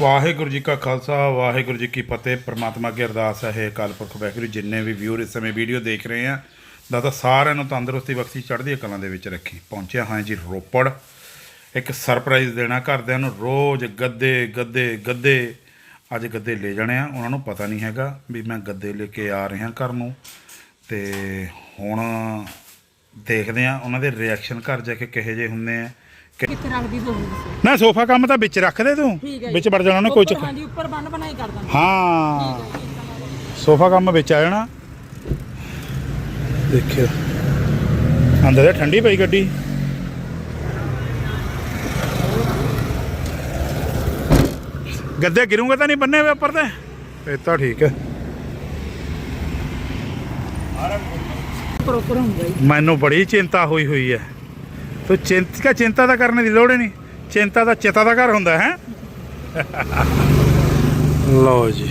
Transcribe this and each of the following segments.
ਵਾਹਿਗੁਰੂ ਜੀ ਕਾ ਖਾਲਸਾ, ਵਾਹਿਗੁਰੂ ਜੀ ਕੀ ਫਤਿਹ। ਪ੍ਰਮਾਤਮਾ ਕੀ ਅਰਦਾਸ ਹੈ ਇਹ ਅਕਾਲ ਪੁਰਖ ਵਾਹਿਗੁਰੂ ਜਿੰਨੇ ਵੀ ਵਿਊਰ ਇਸ ਸਮੇਂ ਵੀਡੀਓ ਦੇਖ ਰਹੇ ਆ ਦਾਤਾ ਸਾਰਿਆਂ ਨੂੰ ਤੰਦਰੁਸਤੀ ਬਖਸ਼ੀ ਚੜ੍ਹਦੀ ਕਲਾਂ ਦੇ ਵਿੱਚ ਰੱਖੀ। ਪਹੁੰਚਿਆ ਹਾਂ ਜੀ ਰੋਪੜ। ਇੱਕ ਸਰਪ੍ਰਾਈਜ਼ ਦੇਣਾ ਘਰਦਿਆਂ ਨੂੰ, ਰੋਜ਼ ਗੱਦੇ ਗੱਦੇ ਗੱਦੇ। ਅੱਜ ਗੱਦੇ ਲੈ ਜਾਣੇ ਆ, ਉਹਨਾਂ ਨੂੰ ਪਤਾ ਨਹੀਂ ਹੈਗਾ ਵੀ ਮੈਂ ਗੱਦੇ ਲੈ ਕੇ ਆ ਰਿਹਾ ਘਰ ਨੂੰ। ਤੇ ਹੁਣ ਦੇਖਦੇ ਆ, ਉਹਨਾਂ ਦੇ ਰਿਐਕਸ਼ਨ ਘਰ ਜਾ ਕੇ ਕਿਹੋ ਜਿਹੇ ਹੁੰਦੇ ਆ। ਕਿੱਥੇ ਰੱਖਦੀ ਤੂੰ ਨਾ ਸੋਫਾ ਕੰਮ ਤਾਂ ਵਿੱਚ ਰੱਖ ਦੇ ਤੂੰ। ਠੀਕ ਹੈ ਜੀ। ਵਿੱਚ ਵੜ ਜਾਣਾ ਉਹਨੇ ਕੋਈ ਉੱਪਰ ਚੱਕਰ ਹਾਂਜੀ ਉੱਪਰ ਬੰਨ ਬਣਾਈ ਕਰ ਦਾਂਗੇ। ਹਾਂ। ਸੋਫਾ ਕੰਮ ਵਿੱਚ ਆ ਜਾਣਾ। ਦੇਖਿਓ। ਅੰਦਰ ਤਾਂ ਠੰਡੀ ਪਈ ਗੱਡੀ। ਗੱਦੇ ਗਿਰੂਗੇ ਤਾਂ ਨਹੀਂ ਬੰਨੇ ਹੋਏ ਉੱਪਰ ਤੇ? ਇਹ ਤਾਂ ਠੀਕ ਹੈ। ਉੱਪਰ ਉੱਪਰ ਹੁੰਦਾ ਹੀ। ਮੈਨੂੰ ਬੜੀ ਚਿੰਤਾ ਹੋਈ ਹੋਈ ਹੈ। ਤੂੰ ਚਿੰਤਾ ਚਿੰਤਾ ਤਾਂ ਕਰਨ ਦੀ ਲੋੜ ਹੀ ਨਹੀਂ। ਚਿੰਤਾ ਦਾ ਚਿਤਾ ਦਾ ਘਰ ਹੁੰਦਾ ਹੈ? ਲਓ ਜੀ।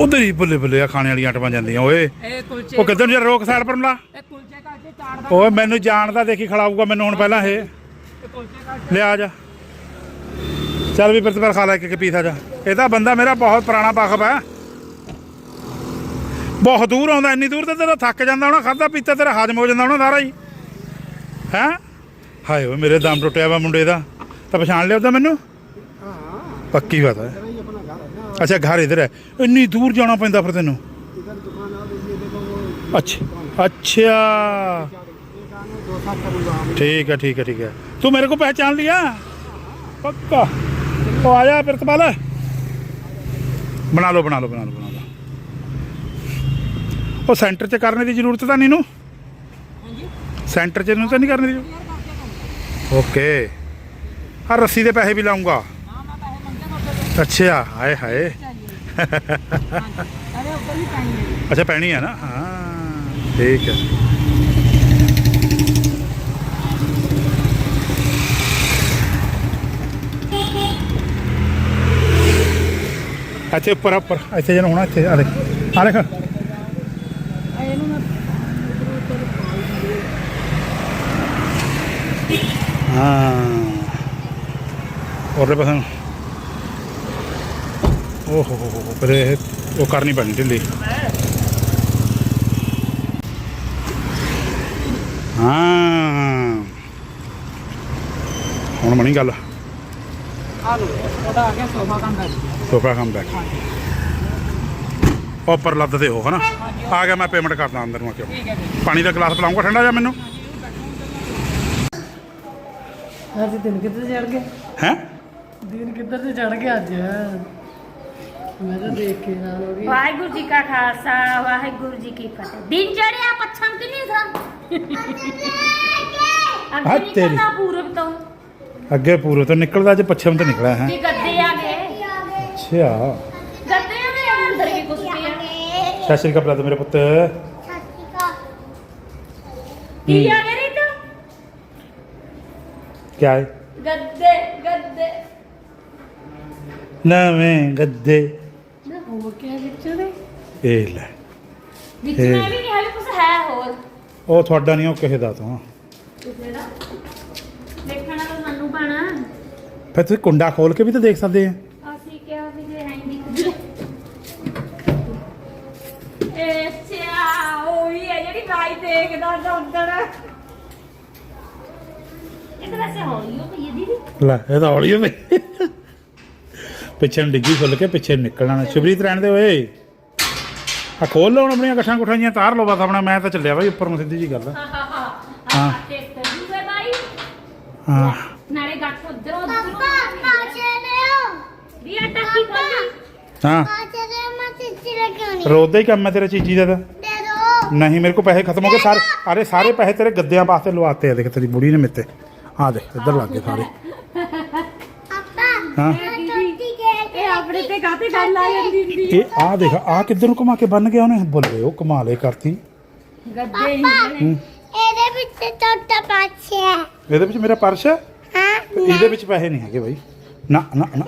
ਉਧਰ ਹੀ ਬੱਲੇ ਬੱਲੇ ਆ ਖਾਣੇ ਵਾਲੀਆਂ ਆਟਮਾਂ ਜਾਂਦੀਆਂ ਓਏ। ਇਹ ਕੁਲਚੇ ਉਹ ਕਿੱਧਰ ਨੂੰ ਜਰਾ ਰੋਕ ਸਾਈਡ ਪਰ ਨੂੰ ਲਾ ਇਹ ਕੁਲਚੇ ਕਾਚੇ ਚਾੜਦਾ ਓਏ ਮੈਨੂੰ ਜਾਣਦਾ ਦੇਖੀ ਖੜਾਊਗਾ ਮੈਨੂੰ ਹੁਣ ਪਹਿਲਾਂ ਇਹ। ਲਿਆ ਜਾ। ਚੱਲ ਵੀ ਪ੍ਰਤਪਰ ਖਾ ਲੈ ਇੱਕ ਇੱਕ ਪੀਸ ਆ ਜਾ। ਇਹ ਤਾਂ ਬੰਦਾ ਮੇਰਾ ਬਹੁਤ ਪੁਰਾਣਾ ਪਖਬ ਹੈ। ਬਹੁਤ ਦੂਰ ਆਉਂਦਾ, ਇੰਨੀ ਦੂਰ ਤਾਂ ਤੇਰਾ ਥੱਕ ਜਾਂਦਾ ਹੋਣਾ ਖਾਦਾ ਪੀਤਾ ਤੇਰਾ ਹਜਮ ਹੋ ਜਾਂਦਾ ਹੋਣਾ ਸਾਰਾ ਹੀ। ਹੈ? ਹਾਏ ਓਏ, ਮੇਰੇ ਦਮ ਟੁੱਟਿਆ ਵਾ ਮੁੰਡੇ ਦਾ। ਤਾਂ ਪਛਾਣ ਲਿਆ ਉਹਦਾ ਮੈਨੂੰ? ਪੱਕੀ ਬਾਤ ਹੈ। ਅੱਛਾ, ਘਰ ਇਧਰ ਹੈ। ਇੰਨੀ ਦੂਰ ਜਾਣਾ ਪੈਂਦਾ ਫਿਰ ਤੈਨੂੰ? ਅੱਛਾ ਅੱਛਾ। ਠੀਕ ਹੈ ਠੀਕ ਹੈ ਠੀਕ ਹੈ। ਤੂੰ ਮੇਰੇ ਕੋ ਪਹਿਚਾਨ ਲਿਆ? ਪੱਕਾ। ਤੋ ਆ ਜਾ ਪ੍ਰਿਤਪਾਲ ਬਣਾ ਲਓ ਬਣਾ ਲਓ ਬਣਾ ਲਓ ਬਣਾ ਲਓ। ਉਹ ਸੈਂਟਰ 'ਚ ਕਰਨ ਦੀ ਜ਼ਰੂਰਤ ਤਾਂ ਨਹੀਂ ਨੂੰ ਸੈਂਟਰ 'ਚ ਇਹਨੂੰ ਤਾਂ ਨਹੀਂ ਕਰਨੇ ਦੀ ਓਕੇ। ਆ ਰੱਸੀ ਦੇ ਪੈਸੇ ਵੀ ਲਾਉਂਗਾ ਅੱਛਾ ਹਾਏ ਹਾਏ। ਅੱਛਾ ਪੈਣੀ ਹੈ ਨਾ? ਹਾਂ ਠੀਕ ਹੈ। ਇੱਥੇ ਉੱਪਰ ਉੱਪਰ। ਇੱਥੇ ਜਨ ਹੋਣਾ, ਇੱਥੇ, ਆ ਦੇਖ। ਆ ਦੇਖ। ਹਾਂ। ਔਰ ਪਾਸੇ ਓਹ, ਹੋ ਹੋ ਹੋ ਪਰ ਇਹ ਉਹ ਕਰਨੀ ਪੈਣੀ ਢਿੱਲੀ। ਹਾਂ। ਹੁਣ ਬਣੀ ਗੱਲ। ਆ ਲੋ ਉਹਦਾ ਆ ਗਿਆ ਸੋਫਾ ਕੰਮ ਸੋਫਾ ਕਮ ਬੈਕ ਉੱਪਰ ਲੱਦ ਤੇ ਹੋ ਹਨਾ? ਆ ਗਿਆ ਮੈਂ ਪੇਮੈਂਟ ਕਰਦਾ ਅੰਦਰ ਨੂੰ ਆ ਕੇ। ਠੀਕ ਹੈ ਜੀ ਪਾਣੀ ਦਾ ਗਲਾਸ ਪਿਲਾਉਂਗਾ ਠੰਡਾ ਜਾਂ ਮੈਨੂੰ? ਅੱਜ ਦਿਨ ਕਿੱਧਰ ਚੜ ਗਿਆ ਹੈ? ਦਿਨ ਕਿੱਧਰ ਤੇ ਚੜ ਗਿਆ ਅੱਜ? ਮੈਂ ਤਾਂ ਦੇਖ ਕੇ ਨਾਲ ਹੋ ਗਈ। ਵਾਹਿਗੁਰੂ ਜੀ ਕਾ ਖਾਲਸਾ ਵਾਹਿਗੁਰੂ ਜੀ ਕੀ ਫਤਿਹ। ਦਿਨ ਚੜਿਆ ਪੱਛਮ ਕਿ ਨਹੀਂ ਥਾ ਅੱਗੇ। ਨਿਕਲਦਾ ਪੂਰਬ ਤੋਂ। ਅੱਗੇ ਪੂਰੇ ਤੋਂ ਨਿਕਲਦਾ ਅੱਜ ਪੱਛਮ ਤੋਂ ਨਿਕਲਿਆ ਹੈ? ਅੱਛਾ ਗੱਦੇ ਆ ਅੰਦਰ ਕੀ ਕੁਛ ਪਿਆ ਸਤਿ ਸ਼੍ਰੀ ਅਕਾਲ ਬ੍ਰਦਰ ਮੇਰੇ ਪੁੱਤ। ਕੀ ਆ ਗਏ ਰੀਤ? ਕੀ ਹੈ? ਗੱਦੇ ਗੱਦੇ। ਨਵੇਂ ਗੱਦੇ। ਨਾ ਹੋ ਗਿਆ ਵਿੱਚ ਦੇ ਇਹ ਲੈ। ਵਿੱਚ ਇਹ- ਮੈਂ ਵੀ ਕੁਛ ਹੈ ਹੋਰ। ਉਹ ਤੁਹਾਡਾ ਨਹੀਂ ਉਹ ਕਿਸੇ ਦਾ ਤੋਂ। ਕਿਸੇ ਦਾ ਦੇਖਣਾ ਤਾਂ ਸਾਨੂੰ ਪਾਣਾ। ਫਿਰ ਤੁਸੀਂ ਕੁੰਡਾ ਖੋਲ ਕੇ ਵੀ ਤਾਂ ਦੇਖ ਸਕਦੇ ਆ। ਹੈ ਗਾਈ ਦੇਖਦਾ ਜਾਂ ਅੰਦਰ। ਇਹ ਤਾਂ ਵੈਸੇ ਹੌਲੀ ਹੋ ਪਈ ਹੈ ਦੀਦੀ। ਲੈ ਇਹ ਤਾਂ ਹੌਲੀ ਹੋਵੇ ਪਿੱਛੇ ਨੂੰ ਡਿੱਗੀ ਖੁੱਲ ਕੇ ਪਿੱਛੇ ਨੂੰ ਨਿਕਲਣਾ ਨਾ ਸ਼ੁਭਰੀਤ ਰਹਿਣ ਦੇ ਓਏ। ਆ ਖੋਲ ਲਓ ਹੁਣ ਆਪਣੀਆਂ ਗੱਠਾਂ ਗੁੱਠਾਂ ਜੀਆਂ ਤਾਰ ਲਓ ਬਸ ਆਪਣਾ ਮੈਂ ਤਾਂ ਚੱਲਿਆ ਬਾਈ ਉੱਪਰ ਨੂੰ ਸਿੱਧੀ ਜੀ ਗੱਲ। ਆ। ਹਾਂ ਹਾਂ ਹਾਂ ਹਾਂ। ਹਾਂ ਤੇ ਤੂੰ ਹੈ ਹਾਂ। ਨਾਲੇ ਗੱਠ ਉਧਰ ਉਧਰ। ਵੀ ਆਟਾ ਕੀ ਖਾਲੀ ਹਾਂ। ਰੋਜ਼ ਦਾ ਹੀ ਕੰਮ ਹੈ ਤੇਰਾ ਚੀਜੀ ਦਾ ਤਾਂ। ਨਹੀਂ ਮੇਰੇ ਕੋ ਪੈਸੇ ਖਤਮ ਹੋ ਗਏ ਸਾਰੇ ਅਰੇ ਸਾਰੇ ਪੈਸੇ ਤੇਰੇ ਗੱਦਿਆਂ ਵਾਸਤੇ ਲਵਾਤੇ ਆ ਦੇਖ ਤੇਰੀ ਬੁੜੀ ਨੇ ਮਿੱਤੇ ਆ ਦੇਖ ਇੱਧਰ ਲੱਗ ਗਏ ਸਾਰੇ। ਹਾਂ। ਇਹ ਆਪਣੇ ਤੇ ਕਾਤੇ ਗੱਲ ਆ ਜਾਂਦੀ ਹੁੰਦੀ ਇਹ ਆ? ਦੇਖ ਆ ਕਿੱਧਰ ਨੂੰ ਘੁਮਾ ਕੇ ਬੰਨ ਗਿਆ ਉਹਨੇ? ਬੱਲੇ ਉਹ ਕਮਾਲੇ ਕਰਤੀ। ਗੱਦੇ ਹੀ ਇਹਦੇ ਵਿੱਚ ਛੋਟਾ ਪਾਛਿਆ ਇਹਦੇ ਵਿੱਚ ਮੇਰਾ ਪਰਸ ਹੈ? ਹਾਂ ਇਹਦੇ ਵਿੱਚ ਪੈਸੇ ਨਹੀਂ ਹੈਗੇ ਬਾਈ। ਨਾ ਨਾ ਨਾ।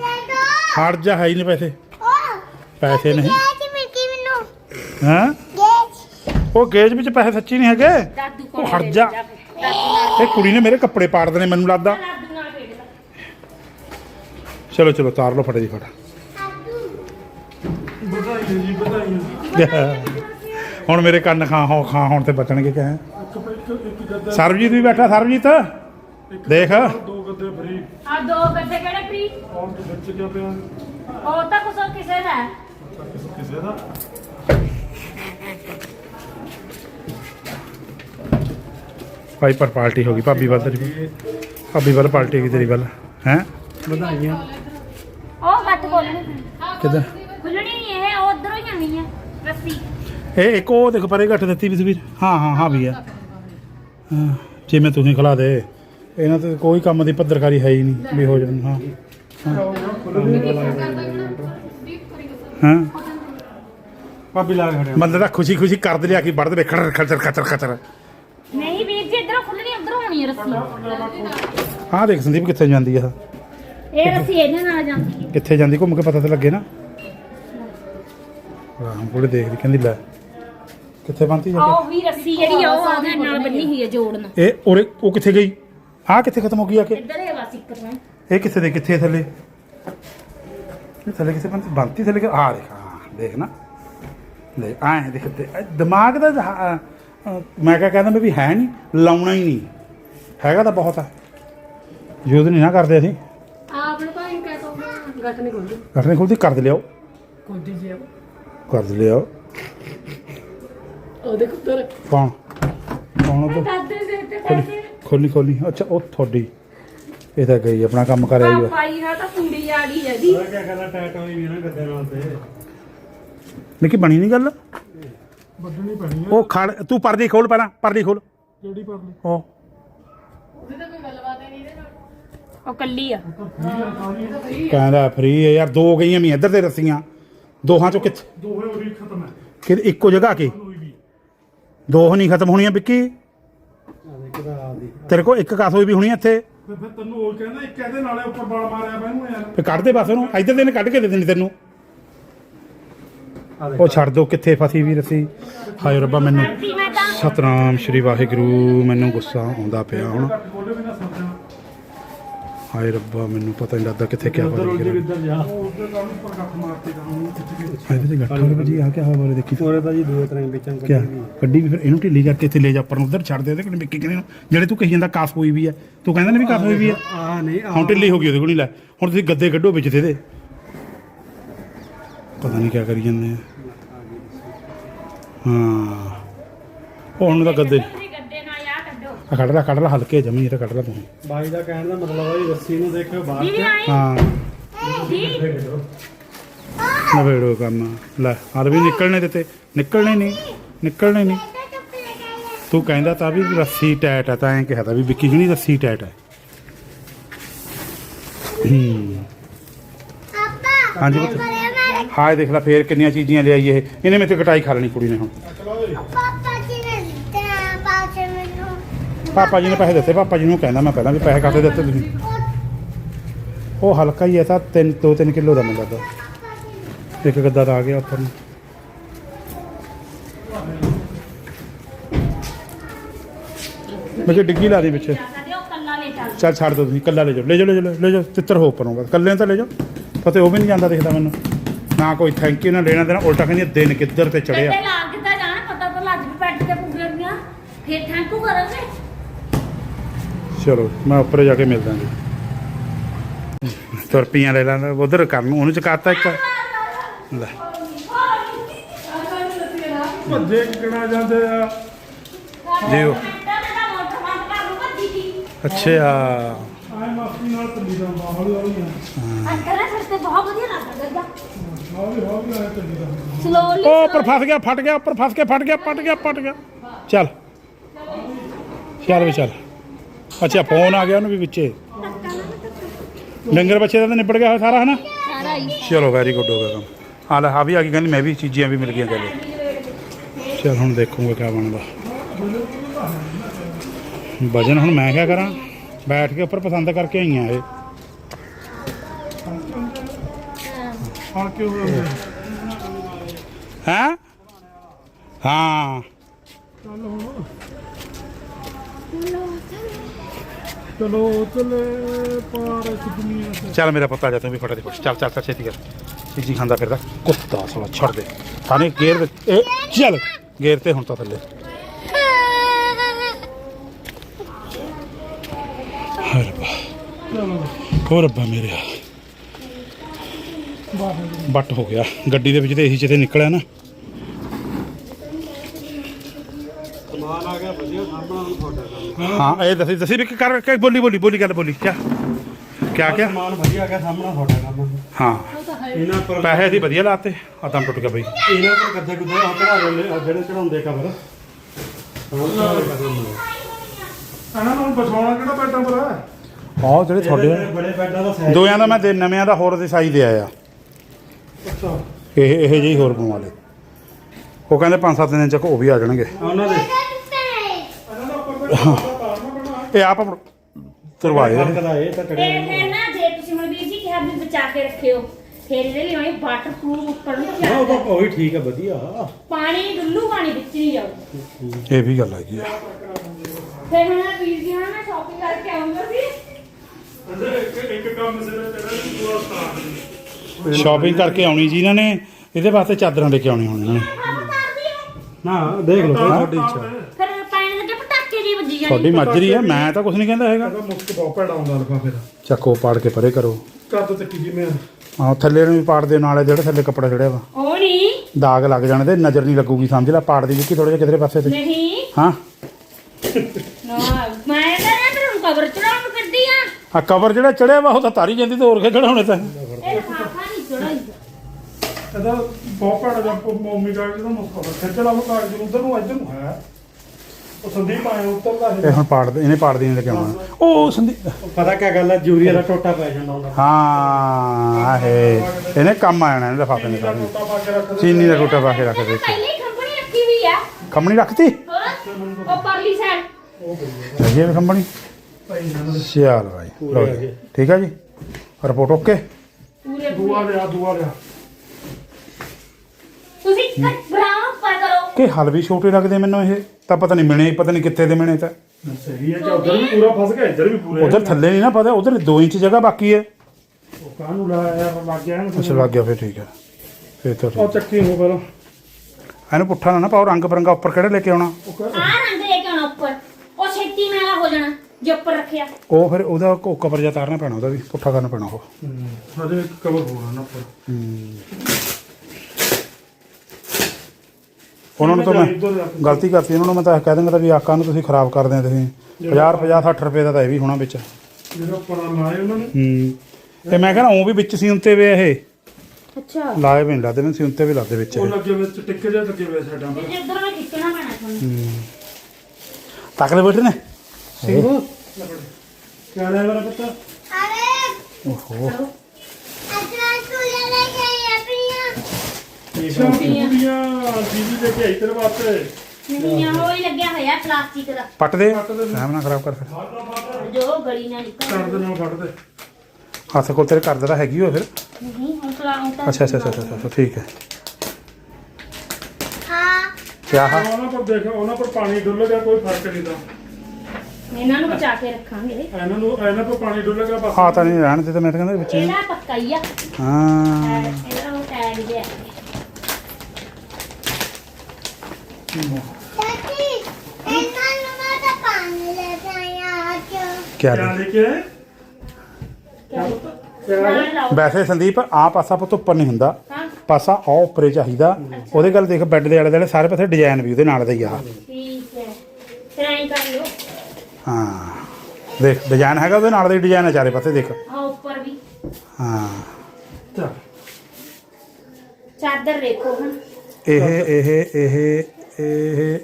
ਹਟ ਜਾ ਹੈ ਹੀ ਨਹੀਂ ਪੈਸੇ। ਉਹ ਪੈਸੇ ਨਹੀਂ। ਗੇਜ ਮਿਲਕੀ ਮੈਨੂੰ। ਹਾਂ? ਉਹ ਗੇਜ ਵਿੱਚ ਪੈਸੇ ਸੱਚੀ ਨਹੀਂ ਹੈਗੇ? ਦਾਦੂ ਉਹ ਹਟ ਜਾ। ਇਹ ਕੁੜੀ ਨੇ ਮੇਰੇ ਕੱਪੜੇ ਪਾੜ ਦੇਣੇ ਮੈਨੂੰ ਲੱਗਦਾ। ਦਾਦੂ ਨਾਲ ਖੇਡ ਲੈ। ਚਲੋ ਚਲੋ ਤਾਰ ਲਓ ਫਟੇ ਜੀ ਫਟਾ ਵਧਾਈਆਂ ਜੀ ਵਧਾਈਆਂ ਹੁਣ ਮੇਰੇ ਕੰਨ ਖਾਂ ਹੋ ਖਾਂ ਹੋਣ ਤੇ ਬਚਣਗੇ ਕਿ ਹੈਂ? ਇੱਕ ਇੱਕ ਇੱਕ ਗੱਦਾ ਸਰਬਜੀਤ ਵੀ ਬੈਠਾ ਸਰਬਜੀਤ? ਦੇਖ। ਦੋ ਗੱਦੇ ਫਰੀ। ਆ ਦੋ ਗੱਦੇ ਕਿਹੜੇ ਫ੍ਰੀ? ਔਰ ਤੇ ਵਿੱਚ ਕਿਆ ਪਿਆ? ਉਹ ਤਾਂ ਕੁਛ ਕਿਸੇ ਦਾ। ਕਿਸੇ ਦਾ। ਭਾਈ ਪਰ ਪਾਰਟੀ ਹੋ ਗਈ ਭਾਬੀ ਵੱਲ ਤੇਰੀ। ਭਾਬੀ ਵੱਲ ਪਾਰਟੀ ਹੋ ਗਈ ਤੇਰੀ ਵੱਲ। ਹੈ? ਵਧਾਈਆਂ। ਉਹ ਗੱਟ ਖੋਲਣੀ ਕਿੱਦਾਂ? ਖੁੱਲਣੀ ਨਹੀਂ ਇਹ ਉਧਰੋਂ ਹੀ ਆਣੀ ਹੈ ਰੱਸੀ। ਇਹ ਇੱਕ ਉਹ ਦੇਖ ਪਰੇ ਘੱਟ ਦਿੱਤੀ ਵੀ ਸਵੀਰ ਹਾਂ ਹਾਂ ਹਾਂ ਵੀ ਆ। ਹਾਂ ਜਿਵੇਂ ਤੁਸੀਂ ਖਿਲਾ ਦੇ। ਇਹਨਾਂ ਤੇ ਕੋਈ ਕੰਮ ਦੀ ਪੱਧਰਕਾਰੀ ਹੈ ਹੀ ਨਹੀਂ ਵੀ ਹੋ ਜਾਣ ਹਾਂ। ਹਾਂ। ਭਾਬੀ ਲਾ ਖੜਿਆ। ਬੰਦੇ ਦਾ ਖੁਸ਼ੀ ਖੁਸ਼ੀ ਕਰਦ ਲਿਆ ਕੇ ਵੜਦ ਵੇ ਖੜਰ ਖਚਰ ਖਚਰ ਖਚਰ ਖੁੱਲਣੀ ਉਧਰੋਂ ਹੋਣੀ ਹੈ। ਰੱਸੀ ਆਹ ਦੇਖ ਸੰਦੀਪ ਕਿੱਥੇ ਜਾਂਦੀ ਆ। ਇਹ ਰੱਸੀ ਇਹਨਾਂ ਨਾਲ ਜਾਂਦੀ ਹੈ। ਕਿੱਥੇ ਜਾਂਦੀ ਘੁੰਮ ਕੇ ਪਤਾ ਤੇ ਲੱਗੇ ਨਾ। ਆਹ ਕੋਲੇ ਦੇਖਦੀ ਕਹਿੰਦੀ ਲੈ। ਕਿੱਥੇ ਬੰਤੀ ਜਾ ਆਹ ਵੀ ਰੱਸੀ ਜਿਹੜੀ ਆ ਉਹ ਉਹਦੇ ਨਾਲ ਬੰਨੀ ਹੋਈ ਹੈ ਜੋੜਨ। ਕੇ ਇਹ ਉਰੇ ਉਹ ਕਿੱਥੇ ਗਈ? ਆਹ ਕਿੱਥੇ ਖਤਮ ਹੋ ਗਈ ਆ ਕੇ? ਇੱਧਰ ਹੈ ਬਸ ਇੱਕ ਤੋਂ। ਇਹ ਕਿੱਥੇ ਦੇ ਕਿੱਥੇ ਥੱਲੇ? ਇਹ ਥੱਲੇ ਕਿਸੇ ਬੰਤੀ ਬੰਤੀ ਥੱਲੇ ਕਿ- ਆਹ ਦੇਖ ਹਾਂ ਦੇਖ ਨਾ। ਲੈ ਆਏ ਦੇਖ ਤੇ ਇਹ ਦਿਮਾਗ ਦਾ ਹਾ- ਅਹ, ਮੈਂ ਕਿਆ ਕਹਿੰਦਾ ਮੈਂ ਵੀ ਹੈ ਨਹੀਂ ਲਾਉਣਾ ਹੀ ਨਹੀਂ। ਹੈਗਾ ਤਾਂ ਬਹੁਤ ਆ। ਯੂਜ਼ ਨਹੀਂ ਨਾ ਕਰਦੇ ਅਸੀਂ। ਆਪ ਨੂੰ ਭਾਈ ਕਹਿ ਤੋ ਗੱਟ ਨਹੀਂ ਖੁੱਲਦੀ। ਕਰਨੇ ਖੁੱਲਦੀ ਕਰ ਲਿਆਓ। ਕੋਡੀ ਜੀ ਕਰ ਲਿਆਓ। ਉਹ ਦੇਖੋ ਤਰ ਕੌਣ ਕੌਣ ਉਹ ਦਾਦੇ ਦੇ ਤੇ ਖੋਲੀ ਖੋਲੀ ਖੋਲੀ। ਅੱਛਾ ਉਹ ਤੁਹਾਡੀ। ਇਹ ਤਾਂ ਗਈ ਆਪਣਾ ਕੰਮ ਕਰ ਆਈ ਵਾ ਪਾਈ ਨਾ ਤਾਂ ਕੁੰਡੀ ਆੜੀ ਹੈ ਦੀ ਕਿਆ ਕਹਿੰਦਾ ਟੈਟ ਹੋਈ ਵੀ ਨਾ ਗੱਦੇ ਨਾਲ ਤੇ। ਨਿੱਕੀ ਬਣੀ ਨਹੀਂ ਗੱਲ? ਵੱਢਣੀ ਪੈਣੀ ਆ। ਉਹ ਖੜ ਤੂੰ ਪਰਦੀ ਖੋਲ ਪਹਿਲਾਂ ਪਰਦੀ ਖੋਲ। ਕਿਹੜੀ ਉਹ ਉਹ ਕੱਲੀ ਆ। ਕਹਿੰਦਾ ਫ੍ਰੀ ਹੈ ਯਾਰ ਦੋ ਗਈਆਂ ਵੀ ਇੱਧਰ ਤੇ ਰੱਸੀਆਂ। ਦੋਹਾਂ ਚੋਂ ਕਿੱਥੇ? ਦੋਹੇ ਉਹਦੀ ਖਤਮ ਹੈ। ਕਿ ਇੱਕੋ ਜਗ੍ਹਾ ਕੇ? ਹੋਈ ਵੀ। ਦੋ ਨਹੀਂ ਖਤਮ ਹੋਣੀਆਂ ਵਿੱਕੀ? ਤੇਰੇ ਕੋਲ ਇੱਕ ਕਾਸ ਹੋਈ ਵੀ ਹੋਣੀ ਇੱਥੇ? ਫਿਰ ਫਿਰ ਤੈਨੂੰ ਉਹ ਕਹਿੰਦਾ ਇੱਕ ਇਹਦੇ ਨਾਲੇ ਉੱਪਰ ਬਲ ਮਾਰਿਆ ਮੈਨੂੰ ਯਾਰ। ਫੇ ਕੱਢ ਦੇ ਬਸ ਉਹਨੂੰ। ਇੱਧਰ ਦੇ ਨੇ ਕੱਢ ਕੇ ਦੇ ਦੇਣੀ ਤੈਨੂੰ। ਆ ਉਹ ਛੱਡ ਦੋ ਕਿੱਥੇ ਫਸੀ ਵੀ ਰੱਸੀ? ਹਾਏ ਰੱਬਾ ਮੈਨੂੰ ਸਤਨਾਮ ਸ਼੍ਰੀ ਵਾਹਿਗੁਰੂ ਮੈਨੂੰ ਗੁੱਸਾ ਆਉਂਦਾ ਪਿਆ ਹੁਣ। ਹਾਏ ਰੱਬਾ ਮੈਨੂੰ ਪਤਾ ਨਹੀਂ ਲੱਗਦਾ ਕਿੱਥੇ ਕਿਆ ਹੋ ਰਿਹਾ ਕਿੱਧਰ ਜਾ? ਉਹਦੇ ਕੰਮ ਉੱਪਰ ਗੱਠ ਮਾਰਤੀ ਕੰਮ ਇਹਦੇ ਤੇ ਗੱਠਾ ਹੋ ਜੀ ਆ ਕਿਆ ਹੋਇਆ ਬਾਰੇ ਦੇਖੀ ਉਹਰੇ ਤਾਂ ਜੀ ਦੋ ਤਰ੍ਹਾਂ ਵਿੱਚਾਂ ਕਿਆ? ਕੱਢੀ ਵੀ। ਫਿਰ ਇਹਨੂੰ ਢਿੱਲੀ ਕਰਕੇ ਇੱਥੇ ਲੈ ਜਾ ਉੱਪਰ ਨੂੰ ਉਧਰ ਛੱਡ ਦੇ ਉਹਦੇ ਕੋਲ ਕਿਨੇ ਨੂੰ। ਜਿਹੜੇ ਤੂੰ ਕਹੀ ਜਾਂਦਾ ਕਾਸ ਹੋਈ ਵੀ ਆ ਤੂੰ ਕਹਿੰਦਾ ਨਾ ਵੀ ਹੋਈ ਵੀ ਆ। ਆ ਨਹੀਂ ਆ ਹੁਣ ਢਿੱਲੀ ਹੋ ਗਈ ਉਹਦੇ ਕੋਲ ਨਹੀਂ ਲੈ। ਹੁਣ ਤੁਸੀਂ ਗੱਦੇ ਕੱਢੋ ਵਿੱਚ ਤੇ ਇਹਦੇ। ਪਤਾ ਨਹੀਂ ਕਿਆ ਕਰੀ ਜਾਂਦੇ ਆ। ਹਾਂ ਉਹ ਹੁਣ ਤਾਂ ਗੱਦੇ। ਆ ਕੱਢੋ ਆ ਲੈ ਕੱਢ ਲੈ ਹਲਕੇ ਜਮੀ ਇਹ ਕੱਢ ਲੈ ਤੂੰ। ਬਾਈ ਦਾ ਕਹਿਣ ਦਾ ਮਤਲਬ ਹੈ ਵੀ ਰੱਸੀ ਨੂੰ ਦੇਖਿਓ ਬਾਹਰ ਦੀਦੀ ਆਈ। ਹਾਂ। ਨਵੇੜੋ ਕੰਮ। ਲੈ ਹਾਲ ਵੀ ਨਿਕਲਣੇ ਦਿੱਤੇ ਨਿਕਲਣੇ ਨਹੀਂ ਨਿਕਲਣੇ ਨਹੀਂ। ਤੂੰ ਕਹਿੰਦਾ ਤਾਂ ਵੀ ਰੱਸੀ ਟੈਟ ਆ ਤਾਂ ਐਂ ਕਿਹਾ ਤਾਂ ਵੀ ਵਿੱਕੀ ਜਣੀ ਰੱਸੀ ਟੈਟ ਹੈ ਹੂੰ। ਪਾਪਾ ਹਾਂਜੀ ਪੁੱਤ। ਹਾਏ ਦੇਖ ਲੈ ਫੇਰ ਕਿੰਨੀਆਂ ਚੀਜ਼ੀਆਂ ਲਿਆਈ ਇਹ। ਇਹਨੇ ਮੇਰੇ ਤੇ ਕਟਾਈ ਖਾ ਲੈਣੀ ਕੁੜੀ ਨੇ ਹੁਣ। ਪਾਪਾ ਜੀ ਨੇ ਦਿੱਤੇ ਆ ਪਾਸੇ ਮੈਨੂੰ ਪਾਪਾ ਜੀ ਨੇ ਪੈਸੇ ਦਿੱਤੇ, ਪਾਪਾ ਜੀ ਨੂੰ ਕਹਿੰਦਾ, ਮੈਂ ਪਹਿਲਾਂ ਵੀ ਪੈਸੇ ਕਾਹਦੇ ਦਿੱਤੇ ਤੁਸੀਂ? ਉਹ ਹਲਕਾ ਹੀ ਹੈ ਤਾਂ 3 2-3 ਕਿਲੋ ਦਾ ਮੈਨੂੰ ਲੱਗਦਾ ਇੱਕ ਗੱਦਾ ਤਾਂ ਆ ਗਿਆ ਉੱਪਰ ਨੂੰ। ਮੈਂ ਕਿਹਾ ਡਿੱਗੀ ਲਾ ਦੇ ਵਿੱਚ ਚੱਲ ਛੱਡ ਦੋ ਤੁਸੀਂ ਕੱਲਾ ਲੈ ਜਾਓ। ਲੈ ਜਾਓ ਲੈ ਜਾਓ ਲੈ ਜਾਓ ਤਿੱਤਰ ਹੋ ਉੱਪਰੋਂ ਬਸ ਕੱਲੇ ਤਾਂ ਲੈ ਜਾਓ। ਪਤਾ ਉਹ ਵੀ ਨਹੀਂ ਜਾਂਦਾ ਦੇਖਦਾ ਮੈਨੂੰ। ਨਾ ਕੋਈ ਥੈਂਕ ਯੂ ਨਾ ਲੈਣਾ ਦੇਣਾ, ਉਲਟਾ ਕਹਿੰਦੀ ਦਿਨ ਕਿੱਧਰ ਤੇ ਚੜਿਆ ਤੇ ਲਾ ਕਿੱਦਾਂ ਜਾਣਾ, ਪਤਾ ਤਾਂ ਲੱਜ ਵੀ ਪੈਟ ਤੇ ਪੁੱਗਰ ਦੀਆਂ ਫਿਰ ਥੈਂਕੂ ਕਰਾਂਗੇ? ਚਲੋ ਮੈਂ ਉੱਪਰ ਜਾ ਕੇ ਮਿਲਦਾ। ਜੀ ਤੁਰਪੀਆਂ ਲੈ ਲੈਂਦਾ ਉਧਰ ਕਰਨ ਨੂੰ ਉਹਨੂੰ ਚਕਾਤਾ ਇੱਕ। ਲੈ। ਭੱਜੇ ਜਾਂਦੇ ਆ। ਅੱਛਾ। ਆਏ ਨਾਲ ਬਹੁਤ ਵਧੀਆ ਲੱਗਦਾ ਗੱਦਾ ਹੌਲੀ ਹੌਲੀ ਆਏ ਸਲੋਲੀ ਉਹ ਉੱਪਰ ਫਸ ਗਿਆ ਫਟ ਗਿਆ ਉੱਪਰ ਫਸ ਕੇ ਫਟ ਗਿਆ ਫਟ ਗਿਆ ਫਟ ਗਿਆ। ਚੱਲ। ਚੱਲ ਵੀ ਚੱਲ। ਅੱਛਾ ਫੋਨ ਆ ਗਿਆ ਉਹਨੂੰ ਵੀ ਵਿੱਚੇ। ਡੰਗਰ ਬੱਚੇ ਦਾ ਤਾਂ ਨਿਬੜ ਗਿਆ ਹੋਇਆ ਸਾਰਾ ਹਨਾ? ਸਾਰਾ ਹੀ। ਚਲੋ ਵੈਰੀ ਗੁੱਡ ਹੋ ਗਿਆ ਕੰਮ। ਆ ਲੈ ਆ ਵੀ ਆ ਗਈ ਕਹਿੰਦੀ ਮੈਂ ਵੀ ਚੀਜ਼ਾਂ ਵੀ ਮਿਲ ਗਈਆਂ ਚਲੋ ਚਲ ਹੁਣ ਦੇਖੂਗਾ ਕਿਆ ਬਣਦਾ। ਵਜਨ ਹੁਣ ਮੈਂ ਕਿਆ ਕਰਾਂ? ਬੈਠ ਕੇ ਉੱਪਰ ਪਸੰਦ ਕਰਕੇ ਆਈਆਂ ਇਹ। ਹਾਂ ਕਿਉਂ ਹੈਂ ਹਾਂ? ਚਲੋ ਚਲੇ। ਪਾਰ ਇਸ ਦੁਨੀਆ ਤੇ। ਚੱਲ ਮੇਰਾ ਪੁੱਤ ਆ ਜਾ ਤੂੰ ਵੀ ਫਟਾ ਦੇ ਪੁੱਛ। ਚੱਲ ਚੱਲ ਚੱਲ ਛੇਤੀ ਕਰ। ਚੀਜ਼ੀ ਖਾਂਦਾ ਫਿਰਦਾ। ਕੁੱਤਾ ਸਾਲਾ ਛੱਡ ਦੇ। ਥਾਣੇ ਗੇਰ ਦੇ ਇਹ ਚੱਲ। ਗੇਰ ਤੇ ਹੁਣ ਤਾਂ ਥੱਲੇ। ਹਾਏ ਰੱਬਾ। ਹੋ ਰੱਬਾ ਮੇਰੇ ਬੱਟ ਹੋ ਗਿਆ। ਗੱਡੀ ਦੇ ਵਿੱਚ ਤੇ ਇਹੀ ਚਿਤੇ ਨਿਕਲਿਆ ਨਾ ਸਮਾਨ ਆ ਗਿਆ ਵਧੀਆ ਸਾਹਮਣਾ ਨੂੰ ਤੁਹਾਡਾ ਕੰਮ ਹਾਂ ਇਹ ਦੱਸੀ ਦੱਸੀ ਵੀ ਕੀ ਕਰ ਕੇ ਬੋਲੀ ਬੋਲੀ ਬੋਲੀ ਗੱਲ ਬੋਲੀ ਕਿਆ? ਕਿਆ ਕਿਆ? ਸਮਾਨ ਵਧੀਆ ਆ ਗਿਆ ਸਾਹਮਣਾ ਤੁਹਾਡਾ ਕੰਮ ਹਾਂ। ਇਹਨਾਂ ਪਰ ਪੈਸੇ ਦੀ ਵਧੀਆ ਲਾਤੇ ਆ ਦਮ ਟੁੱਟ ਗਿਆ ਬਈ। ਇਹਨਾਂ ਪਰ ਗੱਦੇ ਗੁੱਦੇ ਆ ਚੜਾ ਲੈਂਦੇ ਆ ਜਿਹੜੇ ਚੜਾਉਂਦੇ ਕਬਰ ਇਹਨਾਂ ਨੂੰ ਬਸਾਉਣਾ ਕਿਹੜਾ ਬੈਠਾ ਪਰ ਆਹ ਜਿਹੜੇ ਤੁਹਾਡੇ ਬੜੇ ਬੈੱਡਾਂ ਦਾ ਸਾਈਜ਼ ਦੋਆਂ ਦਾ ਮੈਂ ਦੇ ਨਵਿਆਂ ਦਾ ਹੋਰ ਦੇ ਸਾਈ ਦੇ ਆਇਆ। ਅੱਛਾ। ਇਹ ਇਹ ਜਿਹੀ ਹੋਰ ਲਏ ਉਹ ਕਹਿੰਦੇ 5-7 ਦਿਨ ਚ ਉਹ ਵੀ ਆ ਜਾਣਗੇ। ਉਹਨਾਂ ਦੇ। ਤੇ ਇਹ ਆਪ ਕਰਵਾਏ ਇਹ ਤਾਂ ਤੇ ਕੜਿਆ ਫਿਰ ਨਾ ਜੇ ਤੁਸੀਂ ਹੁਣ ਵੀਰ ਜੀ ਕਿਹਾ ਵੀ ਬਚਾ ਕੇ ਰੱਖਿਓ ਫਿਰ ਇਹਦੇ ਲਈ ਉਹ ਵਾਟਰਪ੍ਰੂਫ ਉੱਪਰ ਨੂੰ ਹਾਂ ਉਹ ਤਾਂ ਉਹੀ ਠੀਕ ਆ ਵਧੀਆ। ਪਾਣੀ ਡੁੱਲੂ ਪਾਣੀ ਵਿੱਚ ਨਹੀਂ ਜਾਊ। ਇਹ ਵੀ ਗੱਲ ਹੈਗੀ ਆ। ਫਿਰ ਹੁਣ ਵੀਰ ਜੀ ਨਾਲ ਮੈਂ ਸ਼ਾਪਿੰਗ ਕਰਕੇ ਆਉਂਗਾ ਸੀ ਇੱਕ ਇੱਕ ਕੰਮ ਸਿਰੇ ਤੇਰਾ ਪੂਰਾ ਸਟਾਰ ਸ਼ਾਪਿੰਗ ਕਰਕੇ ਆਉਣੀ ਜੀ ਇਹਨਾਂ ਨੇ ਇਹਦੇ ਵਾਸਤੇ ਚਾਦਰਾਂ ਲੈ ਕੇ ਆਉਣੀ ਹੁਣ ਇਹਨਾਂ ਨੇ ਨਾ ਦੇਖ ਲਓ ਭਾਈ ਤੁਹਾਡੀ ਇੱਛਾ। ਜੀ ਜਾਣੀ ਤੁਹਾਡੀ ਮਰਜ਼ੀ ਹੈ ਮੈਂ ਤਾਂ ਕੁਝ ਨਹੀਂ ਕਹਿੰਦਾ ਹੈਗਾ। ਮੁਸਕ ਬਹੁਤ ਭੈੜਾ ਆਉਂਦਾ ਲਗਾ ਫਿਰ। ਚੱਕੋ ਪਾੜ ਕੇ ਪਰੇ ਕਰੋ। ਕੱਦ ਤੇ ਕੀ ਜਿਵੇਂ ਆਹ ਥੱਲੇ ਨੂੰ ਵੀ ਪਾੜ ਦੇ ਨਾਲ ਜਿਹੜੇ ਥੱਲੇ ਕੱਪੜਾ ਚੜਿਆ ਵਾ। ਉਹ ਨਹੀਂ। ਦਾਗ ਲੱਗ ਜਾਣੇ ਤੇ ਨਜ਼ਰ ਨਹੀਂ ਲੱਗੂਗੀ ਸਮਝ ਲੈ? ਪਾੜ ਦੀ ਵਿੱਕੀ ਥੋੜੇ ਜਿਹਾ ਕਿਧਰੇ ਪਾਸੇ ਤੇ। ਨਹੀਂ। ਹਾਂ। ਨਾ ਮੈਂ ਤਾਂ ਨਾ ਤੈਨੂੰ ਕਬਰ ਚੜਾਉਣ ਨੂੰ ਫਿਰਦੀ ਆ। ਆ ਕਵਰ ਜਿਹੜਾ ਚੜਿਆ ਵਾ ਉਹ ਤਾਂ ਤਾਰੀ ਜਾਂਦੀ ਤੇ ਹੋਰ ਕੀ ਚੜਾਉਣੇ ਤਾਂ? ਇਹ ਲਫਾਫਾ ਨਹੀਂ ਚੜਾਈਦਾ। ਇਹਦਾ ਬਹੁਤ ਭੈੜਾ ਜਿਹਾ ਮੋਮੀ ਜਿਹਦਾ ਮੁਸਕ ਖੱਜਲਾ ਉਹ ਜਿਹਨੂੰ ਉਧਰ ਨੂੰ ਇੱਧਰ ਨੂੰ ਹੈ ਉਹ ਸੰਦੀਪ ਆਇਆ ਉੱਤਰਦਾ ਇਹ ਹੁਣ ਪਾੜ ਦੇ ਇਹਨੇ ਪਾੜ ਦੀ ਨਹੀਂ ਲੈ ਕੇ ਆਉਣਾ ਉਹ ਸੰਦੀ ਪਤਾ ਕੀ ਗੱਲ ਹੈ ਜੂਰੀਆ ਦਾ ਟੋਟਾ ਪੈ ਜਾਂਦਾ ਹੁੰਦਾ ਹਾਂ ਆਹੇ ਇਹਨੇ ਕੰਮ ਆ ਜਾਣਾ ਇਹਨੇ ਲਫਾਫੇ ਨੇ ਸਾਰੇ ਟੋਟਾ ਪਾ ਕੇ ਰੱਖ ਦੇ ਚੀਨੀ ਦਾ ਟੋਟਾ ਪਾ ਕੇ ਰੱਖ ਦੇ ਪਹਿਲੇ ਕੰਪਨੀ ਰੱਖੀ ਹੋਈ ਆ। ਕੰਪਨੀ ਰੱਖਤੀ? ਹੋਰ? ਉਹ ਪਰਲੀ ਸਾਈਡ ਹੈਗੀ ਹੈ ਕੰਪਨੀ ਸਿਆਲ ਭਾਈ ਲਓ ਜੀ। ਠੀਕ ਹੈ ਜੀ? Report okay? ਪੂਰੇ। ਦੂਆ ਲਿਆ ਦੂਆ ਲਿਆ। ਤੁਸੀਂ ਬਰਾਉਨ ਪਾ ਕਰੋ। ਕਿ ਹਲ ਵੀ ਛੋਟੇ ਲੱਗਦੇ ਮੈਨੂੰ ਇਹ? ਤਾਂ ਪਤਾ ਨਹੀਂ ਮਿਣੇ ਪਤਾ ਨਹੀਂ ਕਿੱਥੇ ਦੇ ਮਿਣੇ ਤਾਂ। ਸਹੀ ਹੈ ਕਿ ਉਧਰ ਵੀ ਪੂਰਾ ਫਸ ਗਿਆ ਇੱਧਰ ਵੀ ਪੂਰੇ ਉਧਰ ਥੱਲੇ ਨਹੀਂ ਨਾ ਪਤਾ ਉਧਰ 2 ਇੰਚ ਜਗ੍ਹਾ ਬਾਕੀ ਹੈ। ਉਹ ਕਾਹਨੂੰ ਲਾਇਆ ਲੱਗ ਗਿਆ ਇਹਨੂੰ ਅੱਛਾ ਲੱਗ ਗਿਆ ਫਿਰ ਠੀਕ ਹੈ। ਫਿਰ ਤਾਂ ਉਹ ਠੀਕ। ਚੱਕੀ ਹੋ ਇਹਨੂੰ ਪੁੱਠਾ ਨਾ ਨਾ ਪਾਓ ਰੰਗ ਬਰੰਗਾ ਉੱਪਰ ਕਿਹੜੇ ਲੈ ਕੇ ਆਉਣਾ? ਉਹ ਕਰ। ਆ ਰੰਗ ਲੈ ਕੇ ਆਉਣਾ ਉੱਪਰ। ਉਹ ਛੇਤੀ ਮੈਲਾ ਹੋ ਜਾਣਾ ਜੇ ਉੱਪਰ ਰੱਖਿਆ। ਉਹ ਫਿਰ ਉਹਦਾ ਕੋ ਕਵਰ ਜਾ ਤਾਰਨਾ ਪੈਣਾ ਉਹਦਾ ਵੀ ਪੁੱਠਾ ਕਰਨਾ ਪੈਣਾ ਉਹ। ਹਜੇ ਇੱਕ ਕਵਰ ਹੋਣਾ ਨਾ ਉੱਪਰ। ਉਹਨਾਂ ਨੂੰ ਤਾਂ ਮੈਂ ਗਲਤੀ ਕਰਤੀ ਉਹਨਾਂ ਨੂੰ ਮੈਂ ਤਾਂ ਕਹਿ ਦਿੰਦਾ ਵੀ ਆਕਾ ਨੂੰ ਤੁਸੀਂ ਖਰਾਬ ਕਰਦੇ ਆ ਤੁਸੀਂ। 50 50 60 ਰੁਪਏ ਦਾ ਤਾਂ ਇਹ ਵੀ ਹੋਣਾ ਵਿੱਚ। ਜਿਹੜਾ ਉੱਪਰ ਲਾਏ ਉਹਨਾਂ ਨੇ। ਹੂੰ। ਤੇ ਮੈਂ ਕਹਿੰਦਾ ਉਹ ਵੀ ਵਿੱਚ ਸਿਉਂਤੇ ਵੇ ਇਹ। ਅੱਛਾ। ਲਾਏ ਵੀ ਨੀ ਲੱਗਦੇ ਨੇ ਸਿਉਂਤੇ ਵੀ ਲੱਗਦੇ ਵਿੱਚ ਉਹ ਲੱਗੇ ਵਿੱਚ ਟਿੱਕੇ ਜਿਹਾ ਲੱਗੇ ਪਰ ਜੇ ਇੱਧਰ ਮੈਂ ਖਿੱਚਣਾ ਪੈਣਾ ਤੁਹਾਨੂੰ। ਤੱਕਦੇ ਬੈਠੇ ਨੇ? ਸਿੰਘੂ। ਕਿਆ ਲੈ ਮੇਰਾ ਪੁੱਤ? ਅਰੇ। ਓਹੋ। ਛੋਟੀਆਂ ਦੀਦੀ ਲੈ ਕੇ ਤੇਰੇ ਵਾਸਤੇ। ਨਹੀਂ ਉਹ ਹੀ ਲੱਗਿਆ ਹੋਇਆ ਪਲਾਸਟਿਕ ਦਾ। ਪੱਟ ਦੇ। ਟਾਈਮ ਨਾ ਖਰਾਬ ਕਰ ਫਿਰ। ਜੋ ਗਲੀ ਨਾਲ ਨਿਕਲ ਕਰ ਦੇ ਨਾਲ ਫੜ ਦੇ। ਹੱਥ ਕੋਲ ਤੇਰੇ ਕਰ ਦੇਦਾ ਹੈਗੀ ਉਹ ਫਿਰ। ਨਹੀਂ ਹੁਣ ਚਲਾਉਂ ਤਾਂ ਅੱਛਾ ਅੱਛਾ ਅੱਛਾ ਅੱਛਾ, ਅੱਛਾ ਠੀਕ ਹੈ। ਹਾਂ। ਕਿਆ ਹਾ? ਉਹਨਾਂ ਪਰ ਦੇਖ ਉਹਨਾਂ ਪਰ ਪਾਣੀ ਡੁੱਲ ਗਿਆ ਕੋਈ ਫ਼ਰਕ ਨਹੀਂ ਦਾ ਇਹਨਾਂ ਨੂੰ ਬਚਾ ਕੇ ਰੱਖਾਂਗੇ। ਇਹਨਾਂ ਨੂੰ ਇਹਨਾਂ ਪਰ ਪਾਣੀ ਡੁੱਲ ਗਿਆ ਬਸ। ਹਾਂ ਤਾਂ ਨਹੀਂ ਰਹਿਣ ਦੇ ਤਾਂ ਮੈਂ ਤਾਂ ਕਹਿੰਦਾ ਵਿੱਚ ਹੀ। ਇਹਦਾ ਪੱਕਾ ਹੀ ਆ। ਹਾਂ। ਇਹਦਾ ਉਹ ਟੈਗ ਜਿਹਾ ਚਾਚੀ ਇਹਨਾਂ ਨੂੰ ਮੈਂ ਤਾਂ ਪਾਣੀ ਲੈ ਕੇ ਆਇਆ ਅੱਜ ਕਿਆ ਕਿਆ ਦੇ ਲੈ ਕੇ ਆਏ? ਨਾਲ ਲਾਓ ਵੈਸੇ ਸੰਦੀਪ ਆ ਪਾਸਾ ਪੁੱਤ ਉੱਪਰ ਨਹੀਂ ਹੁੰਦਾ ਹਾਂ ਪਾਸਾ ਆ ਉੱਪਰੇ ਚਾਹੀਦਾ ਉਹਦੇ ਗੱਲ ਦੇਖ ਬੈੱਡ ਦੇ ਆਲੇ ਦੁਆਲੇ ਸਾਰੇ ਪਾਸੇ ਡਿਜ਼ਾਈਨ ਵੀ ਉਹਦੇ ਨਾਲ ਦਾ ਹੀ ਆ ਠੀਕ ਹੈ ਫਿਰ ਐਂ ਕਰ ਲਿਓ ਹਾਂ ਦੇਖ ਡਿਜ਼ਾਈਨ ਹੈਗਾ ਉਹਦੇ ਨਾਲ ਦਾ ਹੀ ਡਿਜ਼ਾਈਨ ਹੈ ਚਾਰੇ ਪਾਸੇ ਦੇਖ ਆ ਉੱਪਰ ਵੀ ਹਾਂ ਚੱਲ ਚਾਦਰ ਦੇਖੋ ਹੁਣ ਇਹ ਇਹ ਇਹ ਇਹ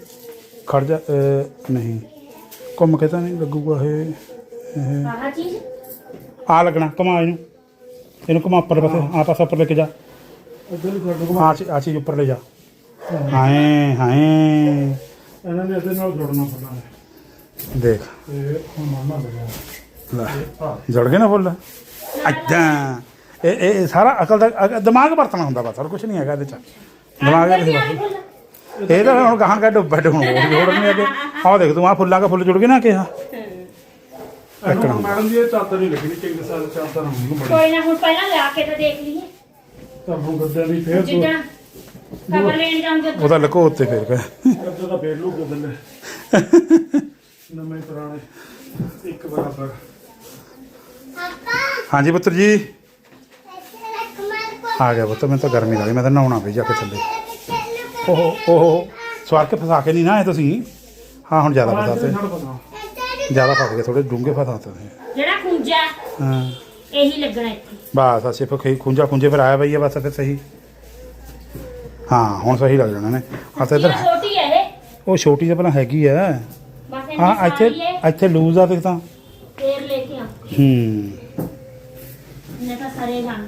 ਖੜ ਜਾ ਅਹ, ਨਹੀਂ। ਘੁੰਮ ਕੇ ਤਾਂ ਨਹੀਂ ਲੱਗੂਗਾ ਇਹ ਇਹ। ਆਹ ਚੀਜ਼ ਆ ਲੱਗਣਾ ਘੁਮਾ ਇਹਨੂੰ। ਇਹਨੂੰ ਘੁਮਾ ਉੱਪਰ ਪਾਸੇ ਆ ਪਾਸਾ ਉੱਪਰ ਲੈ ਕੇ ਜਾ। ਇੱਧਰ ਵੀ ਛੱਡ ਦੂੰਗਾ ਆ ਚੀ- ਆ ਚੀਜ਼ ਉੱਪਰ ਲੈ ਜਾ। ਹਾਏ ਹਾਏ। ਇਹਨਾਂ ਨੇ ਇਹਦੇ ਨਾਲ ਜੁੜਨਾ ਫੁੱਲਾਂ ਨੇ। ਦੇਖ। ਤੇ ਹੁਣ ਮਾਮਾ ਲੱਗਿਆ ਲੈ ਜੜ ਗਏ ਨਾ ਫੁੱਲ? ਅੱਛਾ। ਇਹ ਇਹ ਇਹ ਸਾਰਾ ਅਕਲ ਦਾ ਅਕ- ਦਿਮਾਗ ਵਰਤਣਾ ਹੁੰਦਾ ਬਸ ਹੋਰ ਕੁਝ ਨਹੀਂ ਹੈਗਾ ਇਹਦੇ ਚ। ਦਿਮਾਗ ਦਾ ਕਿਸੇ ਵਰਤਣਾ ਇਹ ਤਾਂ ਹੁਣ ਕਹਾਂ ਕਾ ਡੁੱਬਾ ਡੁੱਬ ਜੋੜਨ ਅੱਗੇ ਆਹ ਦੇਖ ਤੂੰ ਆ ਫੁੱਲਾਂ ਦਾ ਫੁੱਲ ਜੁੜ ਗਏ ਨਾ ਕਿਹਾ ਮੈਡਮ ਜੀ ਇਹ ਚਾਦਰ ਨਹੀਂ ਲੱਗਣੀ ਚੰਗੇ ਸਾਲ ਚਾਦਰ ਹੋਣੀ ਬੜੀ। ਕੋਈ ਨਾ ਹੁਣ ਪਹਿਲਾਂ ਲਿਆ ਕੇ ਤਾਂ ਦੇਖ ਲਈਏ। ਤਾਂ ਹੁਣ ਗੱਦਿਆਂ ਦੀ ਫੇਰ ਤੋਂ ਜਿੱਦਾਂ ਖਬਰ ਲੈਣ ਜਾਉਂਗੇ ਉਹਦਾ ਲਕੋ ਉੱਤੇ ਫੇਰ ਕੇ ਗੱਦੇ ਦਾ ਫੇਰ ਲੂ ਗੱਦਲੇ ਨਵੇਂ ਪੁਰਾਣੇ ਇੱਕ ਬਰਾਬਰ। ਪਾਪਾ ਹਾਂਜੀ ਪੁੱਤਰ ਜੀ। ਆ ਗਿਆ ਪੁੱਤ ਮੈਨੂੰ ਤਾਂ ਗਰਮੀ ਲੱਗੀ ਮੈਂ ਤਾਂ ਨਹਾਉਣਾ ਪਈ ਜਾ ਕੇ ਥੱਲੇ। ਓਹੋ ਓਹੋ ਸਵਾਰ ਕੇ ਫਸਾ ਕੇ ਨਹੀਂ ਨਾ ਆਏ ਤੁਸੀਂ? ਹਾਂ ਹੁਣ ਜ਼ਿਆਦਾ ਪਤਾ ਇੱਥੇ ਜ਼ਿਆਦਾ ਫਸ ਗਏ ਥੋੜੇ ਡੂੰਘੇ ਫਸਾਤੇ ਤੁਸੀਂ। ਜਿਹੜਾ ਖੁੰਜਾ ਹਾਂ। ਇਹੀ ਲੱਗਣਾ ਇੱਥੇ। ਬਸ ਅਸੀਂ ਫਿਰ ਖੁੰਝਾ ਖੁੰਝੇ ਫਿਰ ਆਇਆ ਬਈ ਬਸ ਫਿਰ ਸਹੀ। ਹਾਂ ਹੁਣ ਸਹੀ ਲੱਗ ਜਾਣਾ ਨੇ। ਹਾਂ ਤਾਂ ਇੱਧਰ ਛੋਟੀ ਹੈ ਇਹ। ਉਹ ਛੋਟੀ ਜਿਹੀ ਪਹਿਲਾਂ ਹੈਗੀ ਆ। ਹਾਂ ਇੱਥੇ ਇੱਥੇ ਲੂਜ਼ ਆ ਦੇਖ ਤਾਂ। ਫੇਰ ਲੈ ਕੇ ਆ। ਹੂੰ। ਨੇ ਤਾਂ ਸਾਰੇ ਜਾਣ।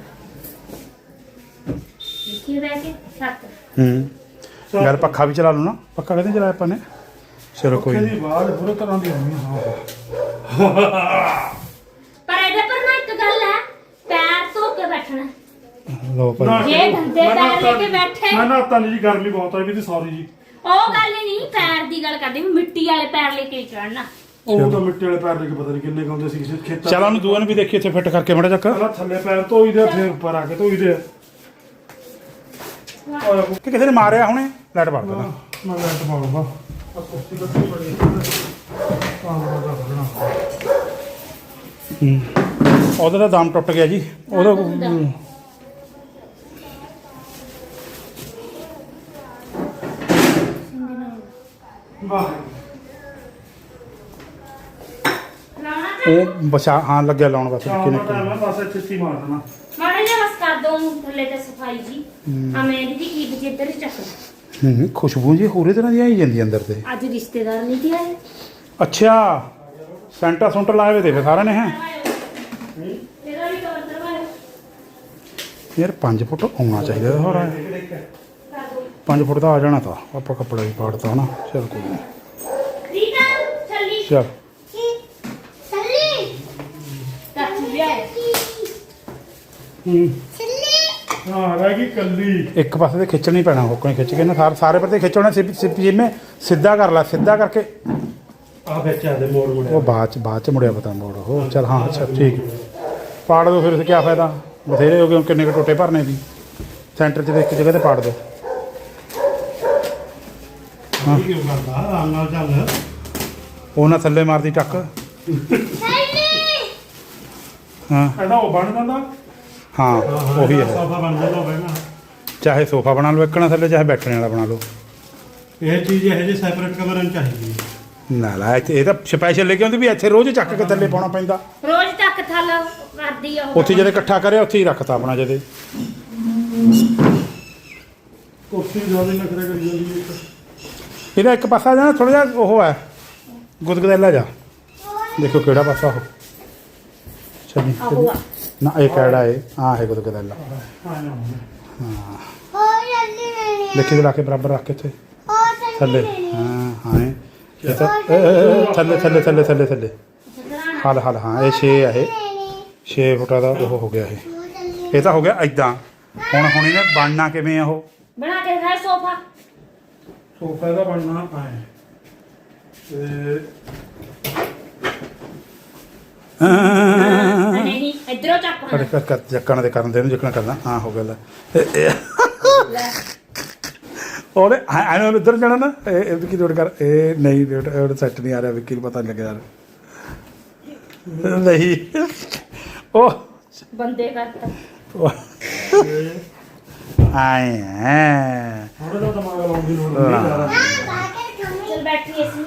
ਦੇਖੀ ਬੈ ਕੇ ਛੱਤ। ਹੂੰ। ਗੱਲ ਪੱਖਾ ਵੀ ਚਲਾ ਲਓ ਨਾ। ਪੱਖਾ ਕਦੇ ਚਲਾਇਆ ਆਪਾਂ ਨੇ? ਚਲੋ ਕੋਈ ਨਹੀਂ ਦੀ ਆਵਾਜ਼ ਹੋਰ ਤਰ੍ਹਾਂ ਦੀ ਆਉਂਦੀ ਹਾਂ ਪਰ ਇਹਦੇ ਪਰ ਨਾ ਇੱਕ ਗੱਲ ਹੈ ਪੈਰ ਧੋ ਕੇ ਬੈਠਣਾ। ਲੋ ਭਾਈ। ਜੇ ਗੰਦੇ ਪੈਰ ਲੈ ਕੇ ਬੈਠੇ। ਮੈਂ ਨਹਾਤਾ ਨਹੀਂ ਜੀ ਗਰਮੀ ਬਹੁਤ ਆਈ ਵੀ ਤੇ ਸੌਰੀ ਜੀ। ਉਹ ਗੱਲ ਨਹੀਂ ਪੈਰ ਦੀ ਗੱਲ ਕਰਦੇ ਵੀ ਮਿੱਟੀ ਵਾਲੇ ਪੈਰ ਲੈ ਕੇ ਚੜਨਾ ਉਹ ਤਾਂ ਮਿੱਟੀ ਵਾਲੇ ਪੈਰ ਲੈ ਕੇ ਪਤਾ ਨਹੀਂ ਕਿੰਨੇ ਕਾਉਂਦੇ ਸੀ ਕਿਸੇ ਖੇਤਾਂ ਚਲ ਉਹਨੂੰ ਦੂਆ ਨੂੰ ਵੀ ਦੇਖੀ ਇੱਥੇ ਫਿੱਟ ਕਰਕੇ ਮੜਾ ਚੱਕ। ਪਹਿਲਾਂ ਥੱਲੇ ਪੈਰ ਧੋਈ ਦੇ ਫਿਰ ਉੱਪਰ ਆ ਕੇ ਧੋਈ ਦੇ। ਕਿ ਕਿਸੇ ਨੇ ਮਾਰਿਆ ਹੁਣੇ? ਲਾਈਟ ਪੜ ਦੇਣਾ ਮੈਂ ਆ ਕੁਰਸੀ ਬੜੀ ਦਾ ਫੜਨਾ ਹੂੰ। ਉਹਦਾ ਤਾਂ ਦਮ ਟੁੱਟ ਗਿਆ ਜੀ। ਉਹਦਾ ਉਹ ਬਚਾ ਹਾਂ ਲੱਗਿਆ ਲਾਉਣ ਬਸ ਦਾ ਟਾਈਮ ਹੈ ਬਸ ਇੱਥੇ ਹੀ ਮਾਰ ਦੇਣਾ ਮਾੜਾ ਜਿਹਾ ਬਸ ਕਰ ਦੋ ਥੱਲੇ ਤੇ ਸਫ਼ਾਈ ਜੀ। ਆ ਮੈਂ ਦੀਦੀ ਕੀ ਬਜੇ ਇੱਧਰ ਹੀ ਚੱਕ ਹੂੰ ਖੁਸ਼ਬੂ ਜੀ ਹੋਰੇ ਤਰ੍ਹਾਂ ਦੀ ਆਈ ਜਾਂਦੀ ਅੰਦਰ ਤੇ। ਅੱਜ ਰਿਸ਼ਤੇਦਾਰ ਨਹੀਂ ਤੇ ਆਏ? ਅੱਛਾ ਸੈਂਟਾ ਸੁੰਟ ਲਾਏ ਵੇ ਦੇ ਫਿਰ ਸਾਰਿਆਂ ਨੇ ਹੈ? ਇਹਦਾ ਵੀ ਕਵਰ ਕਰਵਾਇਓ ਯਾਰ 5 ਫੁੱਟ ਆਉਣਾ ਚਾਹੀਦਾ ਇਹਦਾ ਹੋਰ ਕਰ ਦੋ 5 ਫੁੱਟ ਦਾ ਆ ਜਾਣਾ ਤਾਂ ਆਪਾਂ ਕੱਪੜਾ ਵੀ ਪਾੜਤਾ ਨਾ ਚਲ ਕੋਈ ਨਹੀਂ ਚੱਲੀ। ਚਲ। ਹੂੰ। ਹਾਂ ਰਹਿ ਗਈ ਕੱਲੀ। ਇੱਕ ਪਾਸੇ ਤੇ ਖਿੱਚਣੀ ਪੈਣਾ ਹੁੱਕਣੇ ਖਿੱਚ ਕੇ ਨਾ ਸਾਰੇ ਸਾਰੇ ਪਰ ਤੇ ਖਿੱਚਣਾ ਸਿੱਪ ਸਿੱਪ ਜਿਵੇਂ ਸਿੱਧਾ ਕਰ ਲੈ ਸਿੱਧਾ ਕਰਕੇ। ਆ ਵਿੱਚ ਆ ਦੇ ਮੋੜ ਮੋੜ ਉਹ ਬਾਅਦ ਚ ਬਾਅਦ ਚ ਮੁੜਿਆ ਪਤਾ ਮੋੜ ਉਹ ਚਲ ਹਾਂ ਅੱਛਾ ਠੀਕ। ਪਾੜ ਦੋ ਫਿਰ ਇਸ ਕੀ ਫਾਇਦਾ? ਬਥੇਰੇ ਹੋ ਗਏ ਕਿੰਨੇ ਕੁ ਟੋਟੇ ਭਰਨੇ ਵੀ ਸੈਂਟਰ 'ਚ ਇੱਕ ਜਗ੍ਹਾ ਤੇ ਪਾੜ ਦੋ। ਕੀ ਕਿਉਂ ਕਰਦਾ? ਆਰਾਮ ਨਾਲ ਚੱਲ। ਉਹ ਨਾ ਥੱਲੇ ਮਾਰਦੀ ਟੱਕ। ਹਾਂ। ਇਹਦਾ ਉਹ ਬਣ ਜਾਂਦਾ ਹਾਂ ਉਹੀ ਹੈ। ਸੋਫਾ ਬਣ ਜਾਂਦਾ ਹੋਵੇ ਨਾ ਚਾਹੇ ਸੋਫਾ ਬਣਾ ਲਓ ਇੱਕਣਾ ਥੱਲੇ ਚਾਹੇ ਬੈਠਣੇ ਵਾਲਾ ਬਣਾ ਲਓ। ਇਹ ਚੀਜ਼ ਇਹ ਜੇ ਸੈਪਰੇਟ ਕਮਰੇ ਨੂੰ ਚਾਹੀਦੀ। ਹੈ ਨਾ ਲਾ ਇੱਥੇ ਇਹ ਤਾਂ ਸਪੈਸ਼ਲ ਲੈ ਕੇ ਆਉਂਦੀ ਵੀ ਇੱਥੇ ਰੋਜ਼ ਚੱਕ ਕੇ ਥੱਲੇ ਪਾਉਣਾ ਪੈਂਦਾ। ਰੋਜ਼ ਤੱਕ ਥੱਲ ਕਰਦੀ ਆ ਉਹ। ਉੱਥੇ ਜਦੇ ਇਕੱਠਾ ਕਰਿਆ ਉੱਥੇ ਹੀ ਰੱਖਤਾ ਆਪਣਾ ਜਦੇ। ਕੁਰਸੀ ਜ਼ਿਆਦਾ ਨਖਰੇ ਕਰੀ ਜਾਂਦੀ ਹੈ ਇੱਕ। ਇਹਦਾ ਇੱਕ ਪਾਸਾ ਜਾਣਾ ਥੋੜਾ ਜਿਹਾ ਉਹ ਹੈ। ਗੁਦਗਦੈਲਾ ਜਾ। ਦੇਖੋ ਕਿਹੜਾ ਪਾਸਾ ਉਹ। ਚੱਲੀ ਆਹੋ ਆ। ਇਹ ਕਿਹੜਾ ਹੈ ਆ ਹੈ ਗੁਦਗਦੈਲਾ ਹਾਂ ਨਾ ਹੋ ਚੱਲੀ ਲੈਣੀ ਦੇਖੀ ਲਾ ਕੇ ਬਰਾਬਰ ਰੱਖ ਕੇ ਇੱਥੇ ਹੋ ਥੱਲੇ ਲੈਣੀ ਹਾਂ ਹਾਂ ਇਹ ਤਾਂ ਥੱਲੇ ਥੱਲੇ ਥੱਲੇ ਥੱਲੇ ਥੱਲੇ ਹਲ ਹਲ ਹਾਂ ਇਹ 6 ਹੈ ਇਹ ਲੈਣੀ 6 ਫੁੱਟਾ ਦਾ ਉਹ ਹੋ ਗਿਆ ਇਹ ਹੋ ਇਹ ਤਾਂ ਹੋ ਗਿਆ ਐਦਾਂ ਹੁਣ ਹੁਣ ਇਹਨੇ ਬਣਨਾ ਕਿਵੇਂ ਆ ਉਹ ਬਣਾ ਕੇ ਦਿਖਾਏ ਸੋਫਾ ਸੋਫਾ ਦਾ ਬਣਨਾ ਆਏ ਤੇ ਨਹੀਂ ਇਧਰੋਂ ਚੱਕ ਕਰ ਕਰ ਕਰ ਚੱਕਣ ਦੇ ਕਰਨ ਦੇ ਨੂੰ ਜਿੱਕਣਾ ਕਰਨਾ ਹਾਂ ਹੋ ਗਿਆ ਲੈ। ਉਹਨੇ ਆਇਆ ਉਹਨੇ ਉੱਧਰ ਜਾਣਾ ਨਾ ਇਹ ਇਹ ਕੀ ਲੋੜ ਕਰ। ਇਹ ਨਹੀਂ ਉਹ ਸੈੱਟ ਨਹੀਂ ਆ ਰਿਹਾ ਵਿੱਕੀ ਨੂੰ ਪਤਾ ਨਹੀਂ ਲੱਗਿਆ ਯਾਰ। ਨਹੀਂ। ਉਹ। ਬੰਦੇ ਕਰਤਾ। ਆਏ ਹੈ ਥੋੜਾ ਜਿਹਾ ਦਿਮਾਗ ਲਾਉਣ ਦੀ ਲੋੜ ਨਹੀਂ ਜ਼ਿਆਦਾ ਬਾਕੇ ਖੰਮੀ ਚਲ ਬੈਠੀ ਅਸੀਂ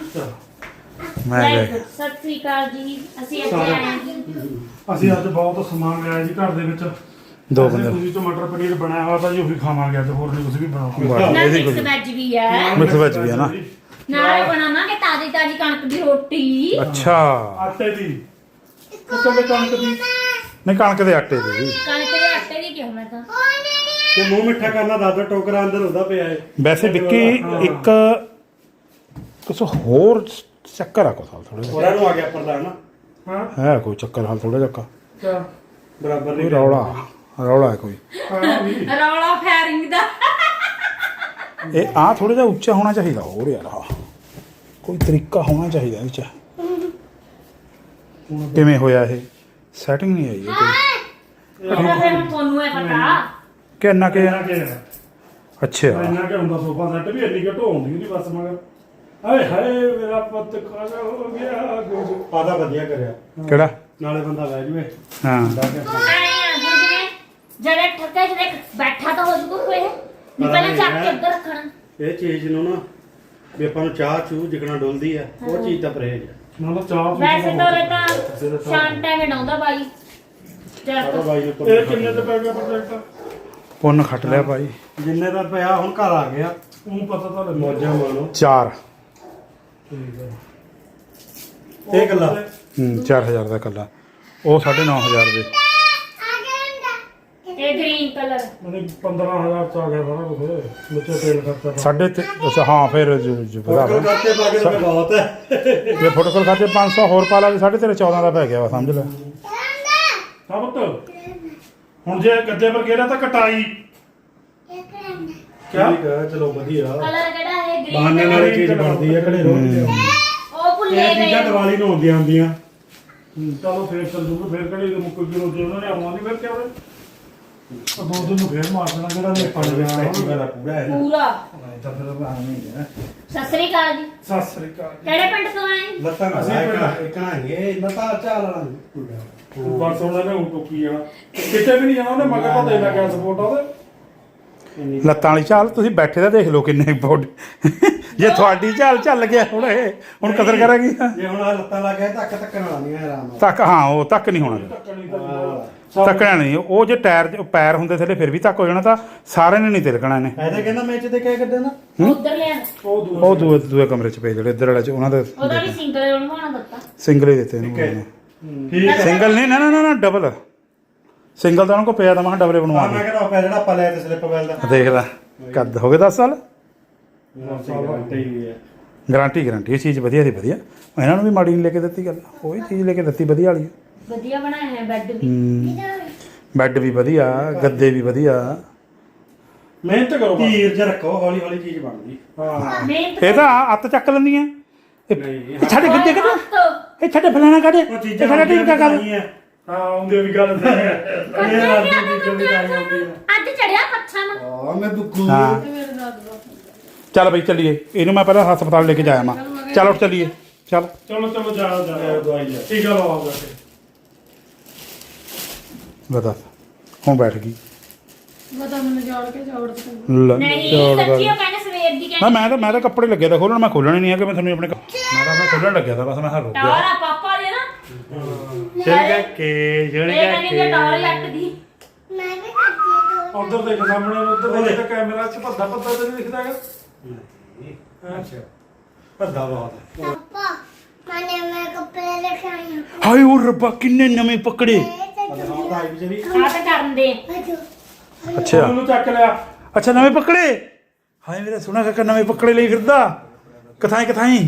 ਮੈਂ ਸਤਿ ਸ੍ਰੀ ਅਕਾਲ ਜੀ। ਅਸੀਂ ਇੱਥੇ। ਆਏ ਹਾਂ ਜੀ। ਅਸੀਂ ਅੱਜ ਬਹੁਤ ਸਮਾਨ ਲਿਆ ਜੀ ਘਰ ਦੇ ਵਿੱਚ। ਦੋ ਵੈਸੇ ਬੰਦੇ। ਤੁਸੀਂ ਤੋਂ ਮਟਰ ਪਨੀਰ ਬਣਾਇਆ ਹੋਇਆ ਤਾਂ ਜੀ ਉਹ ਵੀ ਖਾਵਾਂਗੇ ਅੱਜ ਹੋਰ ਨਹੀਂ ਕੁਝ ਵੀ ਬਣਾਵਾਂਗੇ ਵਾਹ। ਨਾਲ ਇਹਦੀ ਮਿਕਸ ਕੋਈ- ਵੈਜ ਵੀ ਹੈ। ਮਿਕਸ ਵੈਜ ਵੀ ਹੈ ਨਾ। ਨਾਲ ਬਣਾਵਾਂਗੇ ਤਾਜ਼ੀ ਤਾਜ਼ੀ ਕਣਕ ਦੀ ਰੋਟੀ। ਅੱਛਾ। ਆਟੇ ਦੀ। ਕਿੱਥੇ ਦੇ ਕਣਕ ਦੀ? ਨਹੀਂ ਕਣਕ ਦੇ ਆਟੇ ਦੇ। ਵੀ ਕਣਕ ਦੇ ਆਟੇ ਦੀ ਕਿਉਂ ਮੈਂ ਤਾਂ? ਤੇ ਮੂੰਹ ਮਿੱਠਾ ਕਰਨਾ ਦਾਦਾ ਟੋਕਰਾ ਅੰਦਰ ਹੁੰਦਾ ਪਿਆ ਹੈ ਵੈਸੇ ਵਿੱਕੀ ਇੱਕ ਕੁਛ ਹੋਰ ਚੱਕਰ ਆ ਕੋਲ ਥੋੜਾ ਉਹਨਾਂ ਨੂੰ ਆ ਗਿਆ ਪ੍ਰਧਾਨ ਹਾਂ। ਹੈ ਕੋਈ ਚੱਕਰ ਹਾਲ ਥੋੜਾ ਜਿਹਾ ਕਿਆ ਬਰਾਬਰ ਕੋਈ ਨਹੀਂ ਰੌਲਾ ਰੌਲਾ ਹੈ ਕੋਈ। ਹਾਂ ਵੀ। ਰੌਲਾ ਫਾਇਰਿੰਗ ਦਾ। ਇਹ ਆ ਥੋੜਾ ਜਿਹਾ ਉੱਚਾ ਹੋਣਾ ਚਾਹੀਦਾ ਹੋਰ ਯਾਰ ਆਹ। ਕੋਈ ਤਰੀਕਾ ਹੋਣਾ ਚਾਹੀਦਾ ਇਹ ਚ। ਕਿਵੇਂ ਹੋਇਆ ਇਹ? ਸੈਟਿੰਗ ਨਹੀਂ ਆਈ ਇਹ ਕੋਈ। ਇਹਦਾ ਫਿਰ ਹੁਣ ਤੁਹਾਨੂੰ ਇਹ ਪਤਾ। ਕਿ ਇੰਨਾ ਕਿ ਇੰਨਾ ਕਿ ਹੈ। ਅੱਛਾ। ਇੰਨਾ ਕਿ ਹੁੰਦਾ ਸੋਫਾ ਸੈੱਟ ਵੀ ਇੰਨੀ ਘਟੋ ਹੁੰਦੀ ਨਹੀਂ ਬਸ ਮਗਰ। ਹਾਏ ਹਾਏ ਮੇਰਾ ਪੁੱਤ ਖਾਣਾ ਹੋ ਗਿਆ। ਗੁੱਜ ਆਦਾ ਵਧੀਆ ਕਰਿਆ। ਕਿਹੜਾ? ਨਾਲੇ ਬੰਦਾ ਬਹਿ ਜਵੇ। ਹਾਂ। ਜਿਹੜੇ ਠੱਕੇ ਜਿਹੜੇ ਬੈਠਾ ਤਾਂ ਹੋ ਜੂਗਾ ਕੋਈ। ਨਹੀਂ ਪਹਿਲਾਂ ਚੱਕ ਕੇ ਉੱਧਰ ਰੱਖਣਾ। ਇਹ ਚੀਜ਼ ਨੂੰ ਨਾ ਵੀ ਆਪਾਂ ਨੂੰ ਚਾਹ ਚੂ ਜਿਕਣਾ ਡੁੱਲਦੀ ਆ ਉਹ ਚੀਜ਼ ਤਾਂ ਪਰਹੇਜ ਆ। ਨਾ ਤਾਂ ਚਾਹ ਪੀ ਵੈਸੇ ਤਾਂ ਇਹ ਤਾਂ ਸ਼ਾਂਤ ਡਾਉਂਦਾ ਬਾਈ। ਸਾਡਾ ਜਦ ਬਾਈ ਨੇ ਇਹ ਕਿੰਨੇ ਤੇ ਪੈ ਗਿਆ ਪ੍ਰੋਜੈਕਟ ਪੁੰਨ ਖੱਟ ਲਿਆ ਭਾਈ। ਜਿੰਨੇ ਦਾ ਪਿਆ ਹੁਣ ਘਰ ਆ ਗਿਆ। ਉਹਨੂੰ ਪਤਾ ਤਾਂ ਲੱਗਾ ਮੌਜਾਂ ਮਾਣੋ। 4 ਠੀਕ ਹੈ ਇਹ ਗੱਲਾਂ ਹੂੰ 4000 ਦਾ ਕੱਲਾ ਉਹ 9500 ਦੇ। ਇਹ ਗ੍ਰੀਨ ਕਲਰ ਮਨੇ 15000 ਚ ਆ ਗਿਆ ਸਾਰਾ ਕੁਝ ਵਿੱਚੋਂ ਤੇਲ ਖਰਚਾ ਪਾ- ਸਾਢੇ ਤੇ ਅੱਛਾ ਹਾਂ ਫਿਰ ਜ- ਜ- ਵਧਾ ਫੋਟੋ ਲਾ। ਕਰਕੇ ਪਾ ਕੇ ਤਾਂ ਬਹੁਤ ਹੈ। ਜੇ ਫੋਟੋਕਾਲ ਖਾਤੇ 500 ਹੋਰ ਪਾ ਲਾ ਸਾਢੇ ਤੇਰੇ 14 ਦਾ ਪੈ ਗਿਆ ਵਾ ਸਮਝ ਲੈ। ਹਾਂ ਪੁੱਤ। ਹੁਣ ਜੇ ਗੱਦੇ ਪਰ ਗੇਰਾ ਤਾਂ ਕਟਾਈ। ਕਿਆ? ਠੀਕ ਆ ਚਲੋ ਵਧੀਆ। ਕਲਰ ਕਿਹੜਾ? ਬਹਾਨੇ ਨਾਲ ਇਹ ਚੀਜ਼ ਬਣਦੀ ਹੈ। ਘੜੇ ਰੋਜ਼ ਉਹ ਭੁੱਲੇ ਇਹ ਗਏ ਚੀਜ਼ਾਂ ਦੀਵਾਲੀ ਨੂੰ ਆਉਂਦੀਆਂ ਹੁੰਦੀਆਂ। ਹੂੰ, ਚਲੋ ਫੇਰ ਚੱਲ ਜੂਗੇ ਫੇਰ ਕਿਹੜੀ ਦੇ ਮੁੱਕ ਜੀ ਰੋਟੀ ਉਹਨਾਂ ਨੇ ਆਉਣਾ ਨਹੀਂ ਫਿਰ ਕਿਆ ਹੋਵੇ ਉਹ ਦੋ ਦਿਨ ਨੂੰ ਫੇਰ ਮਾਰ ਦੇਣਾ ਜਿਹੜਾ ਨੇ ਪੰਜ ਵਜੇ ਦਾ ਪੂਰਾ ਹੈ। ਪੂਰਾ। ਤਾਂ ਫਿਰ ਆਵੇਂ ਹੈ ਸਤਿ ਸ੍ਰੀ ਅਕਾਲ ਜੀ। ਸਤਿ ਸ੍ਰੀ ਅਕਾਲ ਕਿਹੜੇ ਪਿੰਡ ਤੋਂ ਆਏ? ਲੱਤਾਂ ਨਾਲ ਅਸੀਂ ਇਕਣਾ ਇਹ ਲੱਤਾਂ ਚਾਲ ਵਾਲਾ ਨਹੀਂ। ਬਸ ਉਹਨਾਂ ਨੇ ਹੁਣ ਟੋਕੀ ਜਾਣਾ। ਕਿਤੇ ਵੀ ਨਹੀਂ ਜਾਣਾ ਉਹਨੇ ਮਗਰ ਤਾਂ ਦੇਣਾ ਗਿਆ ਸਪੋਰਟ ਉਹਦੇ। ਲੱਤਾਂ ਵਾਲੀ ਚਾਲ ਤੁਸੀਂ ਬੈਠੇ ਤਾਂ ਦੇਖ ਲਓ ਕਿੰਨੇ ਬੋਡ ਜੇ ਤੁਹਾਡੀ ਚਾਲ ਚੱਲ ਗਿਆ ਹੁਣ ਇਹ ਹੁਣ ਕਦਰ ਕਰਾਂਗੀ ਜੇ ਹੁਣ ਆਹ ਲੱਤਾਂ ਲਾ ਕੇ ਧੱਕ ਧੱਕਣ ਵਾਲਾ ਨਹੀਂ ਹੈ ਆਰਾਮ ਨਾਲ। ਤੱਕ ਹਾਂ ਉਹ ਤੱਕ ਨਹੀਂ ਹੋਣਾ। ਤੱਕਣਾ ਨਹੀਂ ਉਹ ਜੇ ਟਾਇਰ ਉਹ ਪੈਰ ਹੁੰਦੇ ਥੱਲੇ ਫਿਰ ਵੀ ਤੱਕ ਹੋ ਜਾਣਾ ਤਾਂ ਸਾਰਿਆਂ ਨੇ ਨਹੀਂ ਤਿਲਕਣਾ ਇਹਨੇ। ਐਦੇ ਕਹਿੰਦਾ ਮੈਂ ਚ ਤੇ ਕਹਿ ਕੱਢੇ ਨਾ ਉਧਰ ਲਿਆ ਉਹ ਦੂਰ ਉਹ ਦੂਏ ਦੂਏ ਕਮਰੇ ਚ ਪਏ ਜਿਹੜੇ ਇੱਧਰ ਵਾਲੇ ਚ ਉਹਨਾਂ ਦੇ ਉਹਦਾ ਵੀ ਸਿੰਗਲ ਬਣਵਾਉਣਾ ਦਿੱਤਾ। ਸਿੰਗਲ ਹੀ ਦਿੱਤੇ ਇਹਨੂੰ ਠੀਕ ਹੈ। ਸਿੰਗਲ ਨਹੀਂ ਨਾ ਨਾ ਨਾ ਨਾ ਡਬਲ ਸਿੰਗਲ ਤਾਂ ਉਹਨਾਂ ਕੋ ਪਿਆ ਤਾਂ ਮੈਂ ਡਬਲ ਬਣਵਾ ਆ ਮੈਂ ਕਹਿੰਦਾ ਉਹ ਜਿਹੜਾ ਆਪਾਂ ਲਿਆ ਤੇ ਸਲਿੱਪ ਵੈਲ ਦਾ। ਦੇ ਦੇਖ ਲੈ ਕੱਦ ਹੋ ਗਏ 10 ਸਾਲ? ਗਾਰੰਟੀ ਹੈ। ਗਾਰੰਟੀ ਇਹ ਚੀਜ਼ ਵਧੀਆ ਦੀ ਵਧੀਆ। ਇਹਨਾਂ ਨੂੰ ਵੀ ਮਾੜੀ ਨਹੀਂ ਲੈ ਕੇ ਦਿੱਤੀ ਗੱਲ। ਉਹ ਹੀ ਚੀਜ਼ ਲੈ ਕੇ ਦਿੱਤੀ ਵਧੀਆ ਵਾਲੀ। ਵਧੀਆ ਬਣਾਇਆ ਹੈ ਬੈੱਡ ਵੀ। ਹੂੰ। ਬੈੱਡ ਵੀ। ਵਧੀਆ ਗੱਦੇ ਵੀ ਵਧੀਆ। ਮਿਹਨਤ ਕਰੋ ਬਸ। ਧੀਰ ਚ ਰੱਖੋ ਹੌਲੀ ਹੌਲੀ ਚੀਜ਼ ਬਣਦੀ। ਹਾਂ। ਮਿਹਨਤ ਇਹ ਤਾਂ ਅੱਤ ਚੱਕ ਲੈਂਦੀਆਂ ਇਹ ਛੱਡ ਗੱਦੇ ਹੱਥ ਇਹ ਛੱਡ ਫਲਾਣਾ ਉਹ ਇਹ ਸਾਡਾ ਟੀਮ ਕਾ ਕਰ ਨਹੀਂ ਹੈ ਹਾਂ ਉਹਦੇ ਵੀ ਗੱਲ ਸਹੀ ਹੈ। ਇਹ ਰਾਜੀ ਦੀ ਗੱਲ ਨਹੀਂ ਆਉਂਦੀ ਹੈ ਅੱਜ ਚੜਿਆ ਪੱਛਾ ਮੈਂ ਆ ਮੈਂ ਦੁੱਗੂ ਹਾਂ। ਚੱਲ ਬਈ ਚੱਲੀਏ। ਇਹਨੂੰ ਮੈਂ ਪਹਿਲਾਂ ਹਸਪਤਾਲ ਲੈ ਕੇ ਜਾਇਆ ਮੈਂ ਚੱਲ ਉੱਠ ਚੱਲੀਏ। ਚੱਲ। ਚਲੋ ਚਲੋ ਜਾ ਜਾ ਦਵਾਈ ਲੈ ਠੀਕ ਆ ਲਓ ਆਓ ਕੇ ਬਤਾ ਹੁਣ ਬੈਠ ਗਈ? ਮੈਂ ਤਾਂ ਮੈਨੂੰ ਜੋੜ ਕੇ ਜੋੜ ਦਿੱਤਾ ਲੈ ਨਹੀਂ ਚੌੜ ਸੱਚੀ ਗੱਲ। ਉਹ ਕਹਿੰਦੇ ਸਵੇਰ ਦੀ ਨਾ ਕਹਿੰਦੇ ਮੈਂ ਤਾਂ ਮੈਂ ਤਾਂ ਕੱਪੜੇ ਲੱਗੇ ਤਾਂ ਖੋਲਣ ਮੈਂ ਖੋਲਣ ਹੀ ਨਹੀਂ ਆ ਕਿ ਮੈਂ ਤੁਹਾਨੂੰ ਆਪਣੇ ਮੈਂ ਤਾਂ ਮੈਂ ਖੋਲਣ ਲੱਗਿਆ ਤਾਂ ਬਸ ਮੈਂ ਹਰ ਰੁਕ ਗਿਆ। ਟਾਰਾ ਪਾਪਾ। ਦੇ ਨਾ ਚੜਗਾ ਕੇ ਇਹ ਚੜਗਾ ਕਹਿੰਦੀ ਕਿ ਟਾਰ ਲੱਟ ਦੀ ਮੈਂ ਵੀ ਕਰਦੀ ਦੋ ਉਧਰ ਦੇਖ ਸਾਹਮਣੇ ਉਧਰ ਦੇਖ ਤਾਂ ਕੈਮਰਾ 'ਚ ਭੱਦਾ ਭੱਦਾ ਤੇ ਨਹੀਂ ਦਿਖਦਾ ਹੈਗਾ। ਅੱਛਾ। ਭੱਦਾ ਬਹੁਤ ਹੈ। ਪਾਪਾ ਮੈਨੇ ਮੈਂ ਕੱਪੜੇ ਲੈ ਕੇ ਆਈ ਹਾਂ। ਹਾਏ ਉਹ ਰੱਬਾ ਕਿੰਨੇ ਨਵੇਂ ਪਕੜੇ। ਆ ਤਾਂ ਕਰਨ ਦੇ। ਅੱਛਾ। ਉਹਨੂੰ ਚੱਕ ਲਿਆ। ਅੱਛਾ ਨਵੇਂ ਪਕੜੇ? ਹਾਏ ਮੇਰਾ ਸੋਹਣਾ ਕਾਕਾ ਨਵੇਂ ਪਕੜੇ ਲਈ ਫਿਰਦਾ। ਕਥਾਈ ਕਥਾਈ।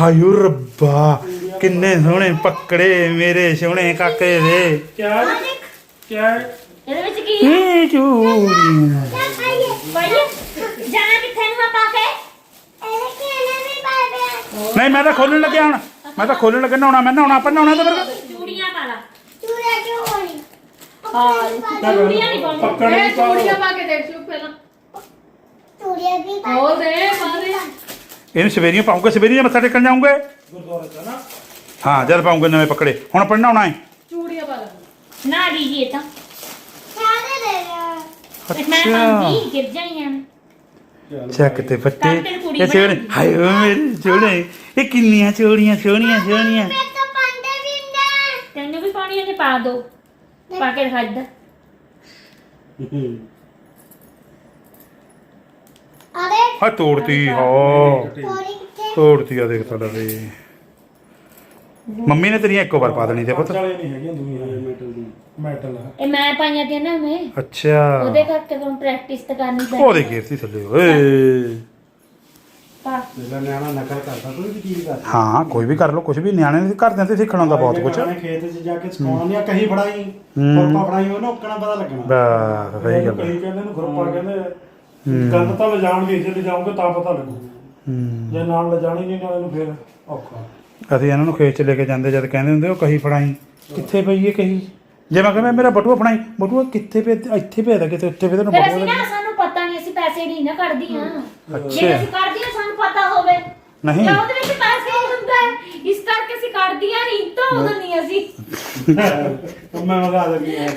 ਹਾਏ ਰੱਬਾ। ਕਿੰਨੇ ਸੋਹਣੇ ਪਕੜੇ ਮੇਰੇ ਸੋਹਣੇ ਕਾਕੇ ਦੇ। ਕਿਆ? ਕਿਆ? ਇਹਦੇ ਵਿੱਚ ਕੀ? ਹੈ ਇਹ ਚੂੜੀਆਂ ਭਾਈ ਜਾਣਾ ਕਿੱਥੇ ਨੂੰ ਆਪਾਂ ਕੇ ਇਹ ਕਿਹਨੇ ਵੀ ਪਾਇਆ ਨਹੀਂ ਮੈਂ ਤਾਂ ਖੋਲਣ ਲੱਗਿਆ ਹੁਣ। ਮੈਂ ਤਾਂ ਖੋਲਣ ਲੱਗਿਆ ਨਹਾਉਣਾ ਮੈਂ ਨਹਾਉਣਾ ਆਪਾਂ ਨਹਾਉਣਾ ਤਾਂ ਫਿਰ। ਚੂੜੀਆਂ ਪਾ ਲਾ। ਚੂੜਾ ਕਿਉਂ ਹੋਣੀ ਹਾਂ ਚੂੜੀਆਂ ਨਹੀਂ ਪੱਕੜ ਇਹ ਨਹੀਂ ਪਾਓ। ਚੂੜੀਆਂ ਪਾ ਕੇ ਦੇਖ ਲਓ ਪਹਿਲਾਂ। ਚੂੜੀਆਂ ਵੀ ਪਾ ਦੇ ਮਾਰੇ ਇਹਨੂੰ ਸਵੇਰੀਆਂ ਪਾਉਂਗੇ ਸਵੇਰੀਆਂ ਮੱਥਾ ਟੇਕਣ ਜਾਉਂਗੇ ਗੁਰਦੁਆਰੇ 'ਚ ਨਾ। ਹਾਂ ਜਦ ਪਾਉਂਗੇ ਨਵੇਂ ਪਕੜੇ। ਹੁਣ ਆਪਾਂ ਨਹਾਉਣਾ ਹੈ। ਚੂੜੀਆਂ ਪਾ ਲੈ। ਨਾ ਦੀਦੀ ਇਹ ਤਾਂ। ਸਾਰੇ ਲੈ ਲਿਆ ਮੈਂ ਪਾਉਂਦੀ ਗਿਰ ਜਾਣੀਆਂ। ਚੱਕ ਤੇ ਫੱਟੇ। ਕਾਕੇ ਕੁੜੀ ਇਹ ਬਣਾਈ। ਹਾਏ ਓ ਮੇਰੇ ਸੋਹਣੇ ਇਹ ਕਿੰਨੀਆਂ ਚੋੜੀਆਂ ਸੋਹਣੀਆਂ ਸੋਹਣੀਆਂ ਮੈਂ ਤਾਂ ਪਾਂਡੇ ਵੀ ਨਾ। ਤੈਨੂੰ ਵੀ ਤੇ ਪਾ ਦੋ। ਪਾ ਕੇ ਇੱਧਰ। ਅਰੇ। ਹਾਂ ਤੋੜਤੀ ਹਾਂ। ਤੋੜਤੀ ਆ ਦੇਖ ਸਾਡਾ ਵੇ ਮੰਮੀ ਨੇ ਤੇਰੀਆਂ ਇੱਕੋ ਵਾਰ ਪਾ ਦੇਣੀ ਤੇ ਪੁੱਤ। ਚਾਲੇ ਨਹੀਂ ਹੈਗੀਆਂ ਦੁਨੀਆ ਮੈਟਲ ਹੈ ਇਹ ਮੈਂ ਪਾਈਆਂ ਤੇ ਨਾ ਮੈਂ ਅੱਛਾ। ਉਹਦੇ ਕਰਕੇ ਹੁਣ ਪ੍ਰੈਕਟਿਸ ਤਾਂ ਕਰਨੀ ਪੈਣੀ। ਉਹਦੇ ਘੇਰਤੀ ਥੱਲੇ ਓਏ। ਪਾ। ਜਿਹੜਾ ਨਿਆਣਾ ਨਕਲ ਕਰਦਾ ਕੋਈ ਵੀ ਚੀਜ਼ ਕਰਦਾ। ਹਾਂ ਕੋਈ ਵੀ ਕਰ ਲੋ ਕੁਝ ਵੀ ਨਿਆਣੇ ਦੇ ਘਰਦਿਆਂ ਤੇ ਸਿੱਖਣਾ ਹੁੰਦਾ ਬਹੁਤ ਕੁਝ ਨਿਆਣੇ ਖੇਤ 'ਚ ਜਾ ਕੇ ਸਿਖਾਉਣਾ ਨਹੀਂ ਕਹੀਂ ਫੜਾਈ ਹੂੰ। ਫੁਰਪਾ ਫੜਾਈ ਉਹਨੂੰ ਉੱਕਣਾ ਪਤਾ ਲੱਗਣਾ। ਬਸ ਸਹੀ ਗੱਲ ਹੈ। ਕਈ ਕਹਿੰਦੇ ਨੂੰ ਖੁਰਪਾ ਕਹਿੰਦੇ ਕੰਨ ਤਾਂ ਲਿਜਾਣਗੇ ਜੇ ਲਿਜਾਉਂਗੇ ਤਾਂ ਪਤਾ ਲੱਗੂ। ਜੇ ਨਾਲ ਲਿਜਾਣੀ ਨਹੀਂ ਨਾ ਇਹਨੂੰ ਫਿਰ ਔਖਾ। ਅਸੀਂ ਇਹਨਾਂ ਨੂੰ ਖੇਤ ਚ ਲੈ ਕੇ ਜਾਂਦੇ ਜਦ ਕਹਿੰਦੇ ਹੁੰਦੇ ਉਹ ਕਹੀ ਫੜਾਈ। ਕਿੱਥੇ ਪਈ ਹੈ ਕਹੀ? ਜੇ ਮੈਂ ਕਹਿੰਦਾ ਮੇਰਾ ਬਟੂਆ ਫੜਾਈ। ਬਟੂਆ ਕਿੱਥੇ ਪਏ ਇੱਥੇ ਪਿਆ ਤਾਂ ਕਿਤੇ ਉੱਥੇ ਪਿਆ ਤੈਨੂੰ ਫਿਰ ਬਟੂਆ ਅਸੀਂ ਨਾ ਸਾਨੂੰ ਪਤਾ ਨਹੀਂ ਅਸੀਂ ਪੈਸੇ ਨਹੀਂ ਨਾ ਕੱਢਦੀਆਂ ਜੇ ਅੱਛਾ। ਅਸੀਂ ਕੱਢਦੀਆਂ ਸਾਨੂੰ ਪਤਾ ਹੋਵੇ। ਨਹੀਂ। ਜਾਂ ਉਹਦੇ ਵਿੱਚ ਪੈਸੇ ਹੁੰਦਾ ਹੈ। ਇਸ ਕਰਕੇ ਅਸੀਂ ਕੱਢਦੀਆਂ ਨਹੀਂ ਤਾਂ ਉਦੋਂ ਨਹੀਂ ਅਸੀਂ। ਤਾਂ ਮੈਂ ਮਗਾ ਦਿੰਦੀ ਹਾਂ।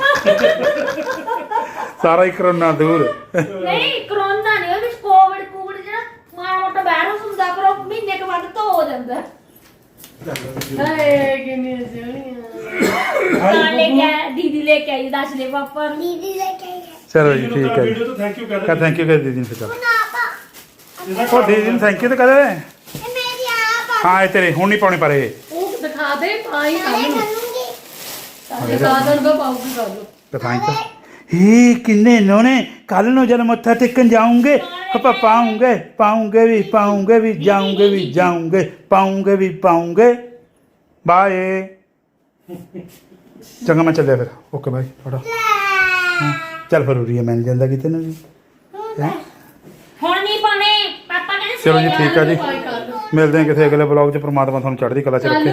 ਸਾਰਾ ਹੀ ਕਰੋਨਾ ਦੂਰ। ਨਹੀਂ ਕਰੋਨਾ ਨਹੀਂ ਉਹਦੇ ਵਿੱਚ ਕੋਵਿਡ ਕੋਵਿਡ ਜਿਹੜਾ ਮਾੜਾ ਮੋਟਾ ਵਾਇਰਸ ਹੁੰਦਾ ਪਰ ਉਹ ਮਹੀਨੇ ਕੁ ਬਾਅਦ ਤਾਂ ਹੋ ਜਾਂਦਾ। ਹਾਏ ਕਿੰਨੀ ਸੋਹਣੀਆਂ। ਤਾਂ ਲੈ ਕੇ ਆਇਆ, ਦੀਦੀ ਲੈ ਕੇ ਆਈ ਦੱਸ ਦੇ ਪਾਪਾ ਨੂੰ। ਦੀਦੀ ਲੈ ਕੇ ਆਈ ਚਲੋ ਜੀ ਠੀਕ ਹੈ ਜੀ। ਵੀਡੀਓ ਤੋਂ ਥੈਂਕ ਯੂ ਕਰ ਥੈਂਕ ਯੂ ਕਰ ਦੀਦੀ ਨੂੰ ਫਿਰ ਚੱਲ ਨਾ ਪਾ ਉਹ ਦੀਦੀ ਨੂੰ ਥੈਂਕ ਯੂ ਤਾਂ ਕਰੇ ਇਹ ਮੇਰੀ ਆਪ ਹਾਂ ਇਹ ਤੇਰੇ ਹੁਣ ਨਹੀਂ ਪਾਉਣੀ ਪਰ ਇਹ। ਉਹ ਦਿਖਾ ਦੇ ਤਾਂ ਹੀ ਮੈਂ ਸਾਨੂੰ। ਕਰੂੰਗੀ ਦਿਖਾ ਦੇਣ ਦਾ ਪਾਉਗੀ ਕਰ ਲੋ ਦਿਖਾਈ ਤਾਂ ਹੀ ਕਿੰਨੇ ਨੋਨੇ ਕੱਲ ਨੂੰ ਜਦ ਮੱਥਾ ਟੇਕਣ ਜਾਉਂਗੇ ਆਪਾਂ ਪਾਉਂਗੇ ਪਾਉਂਗੇ ਵੀ ਪਾਉਂਗੇ ਵੀ ਜਾਉਂਗੇ ਵੀ ਜਾਉਂਗੇ ਪਾਉਂਗੇ ਵੀ ਪਾਉਂਗੇ। ਬਾਏ। ਚੰਗਾ ਮੈਂ ਚੱਲਿਆ ਫਿਰ। ਓਕੇ ਬਾਈ ਥੋੜਾ ਚੱਲ ਫਿਰ ਉਰੀਏ ਮਿਲ ਜਾਂਦਾ ਕਿਤੇ ਨਾ ਵੀ। ਹੈਂ? ਹੁਣ ਨਹੀਂ ਪਾਣੇ ਪਾਪਾ ਕਹਿੰਦੇ ਚਲੋ ਜੀ ਠੀਕ ਆ ਜੀ। ਮਿਲਦੇ ਹਾਂ ਕਿਸੇ ਅਗਲੇ ਬਲੌਗ 'ਚ ਪ੍ਰਮਾਤਮਾ ਤੁਹਾਨੂੰ ਚੜ੍ਹਦੀ ਕਲਾ 'ਚ ਰੱਖੇ।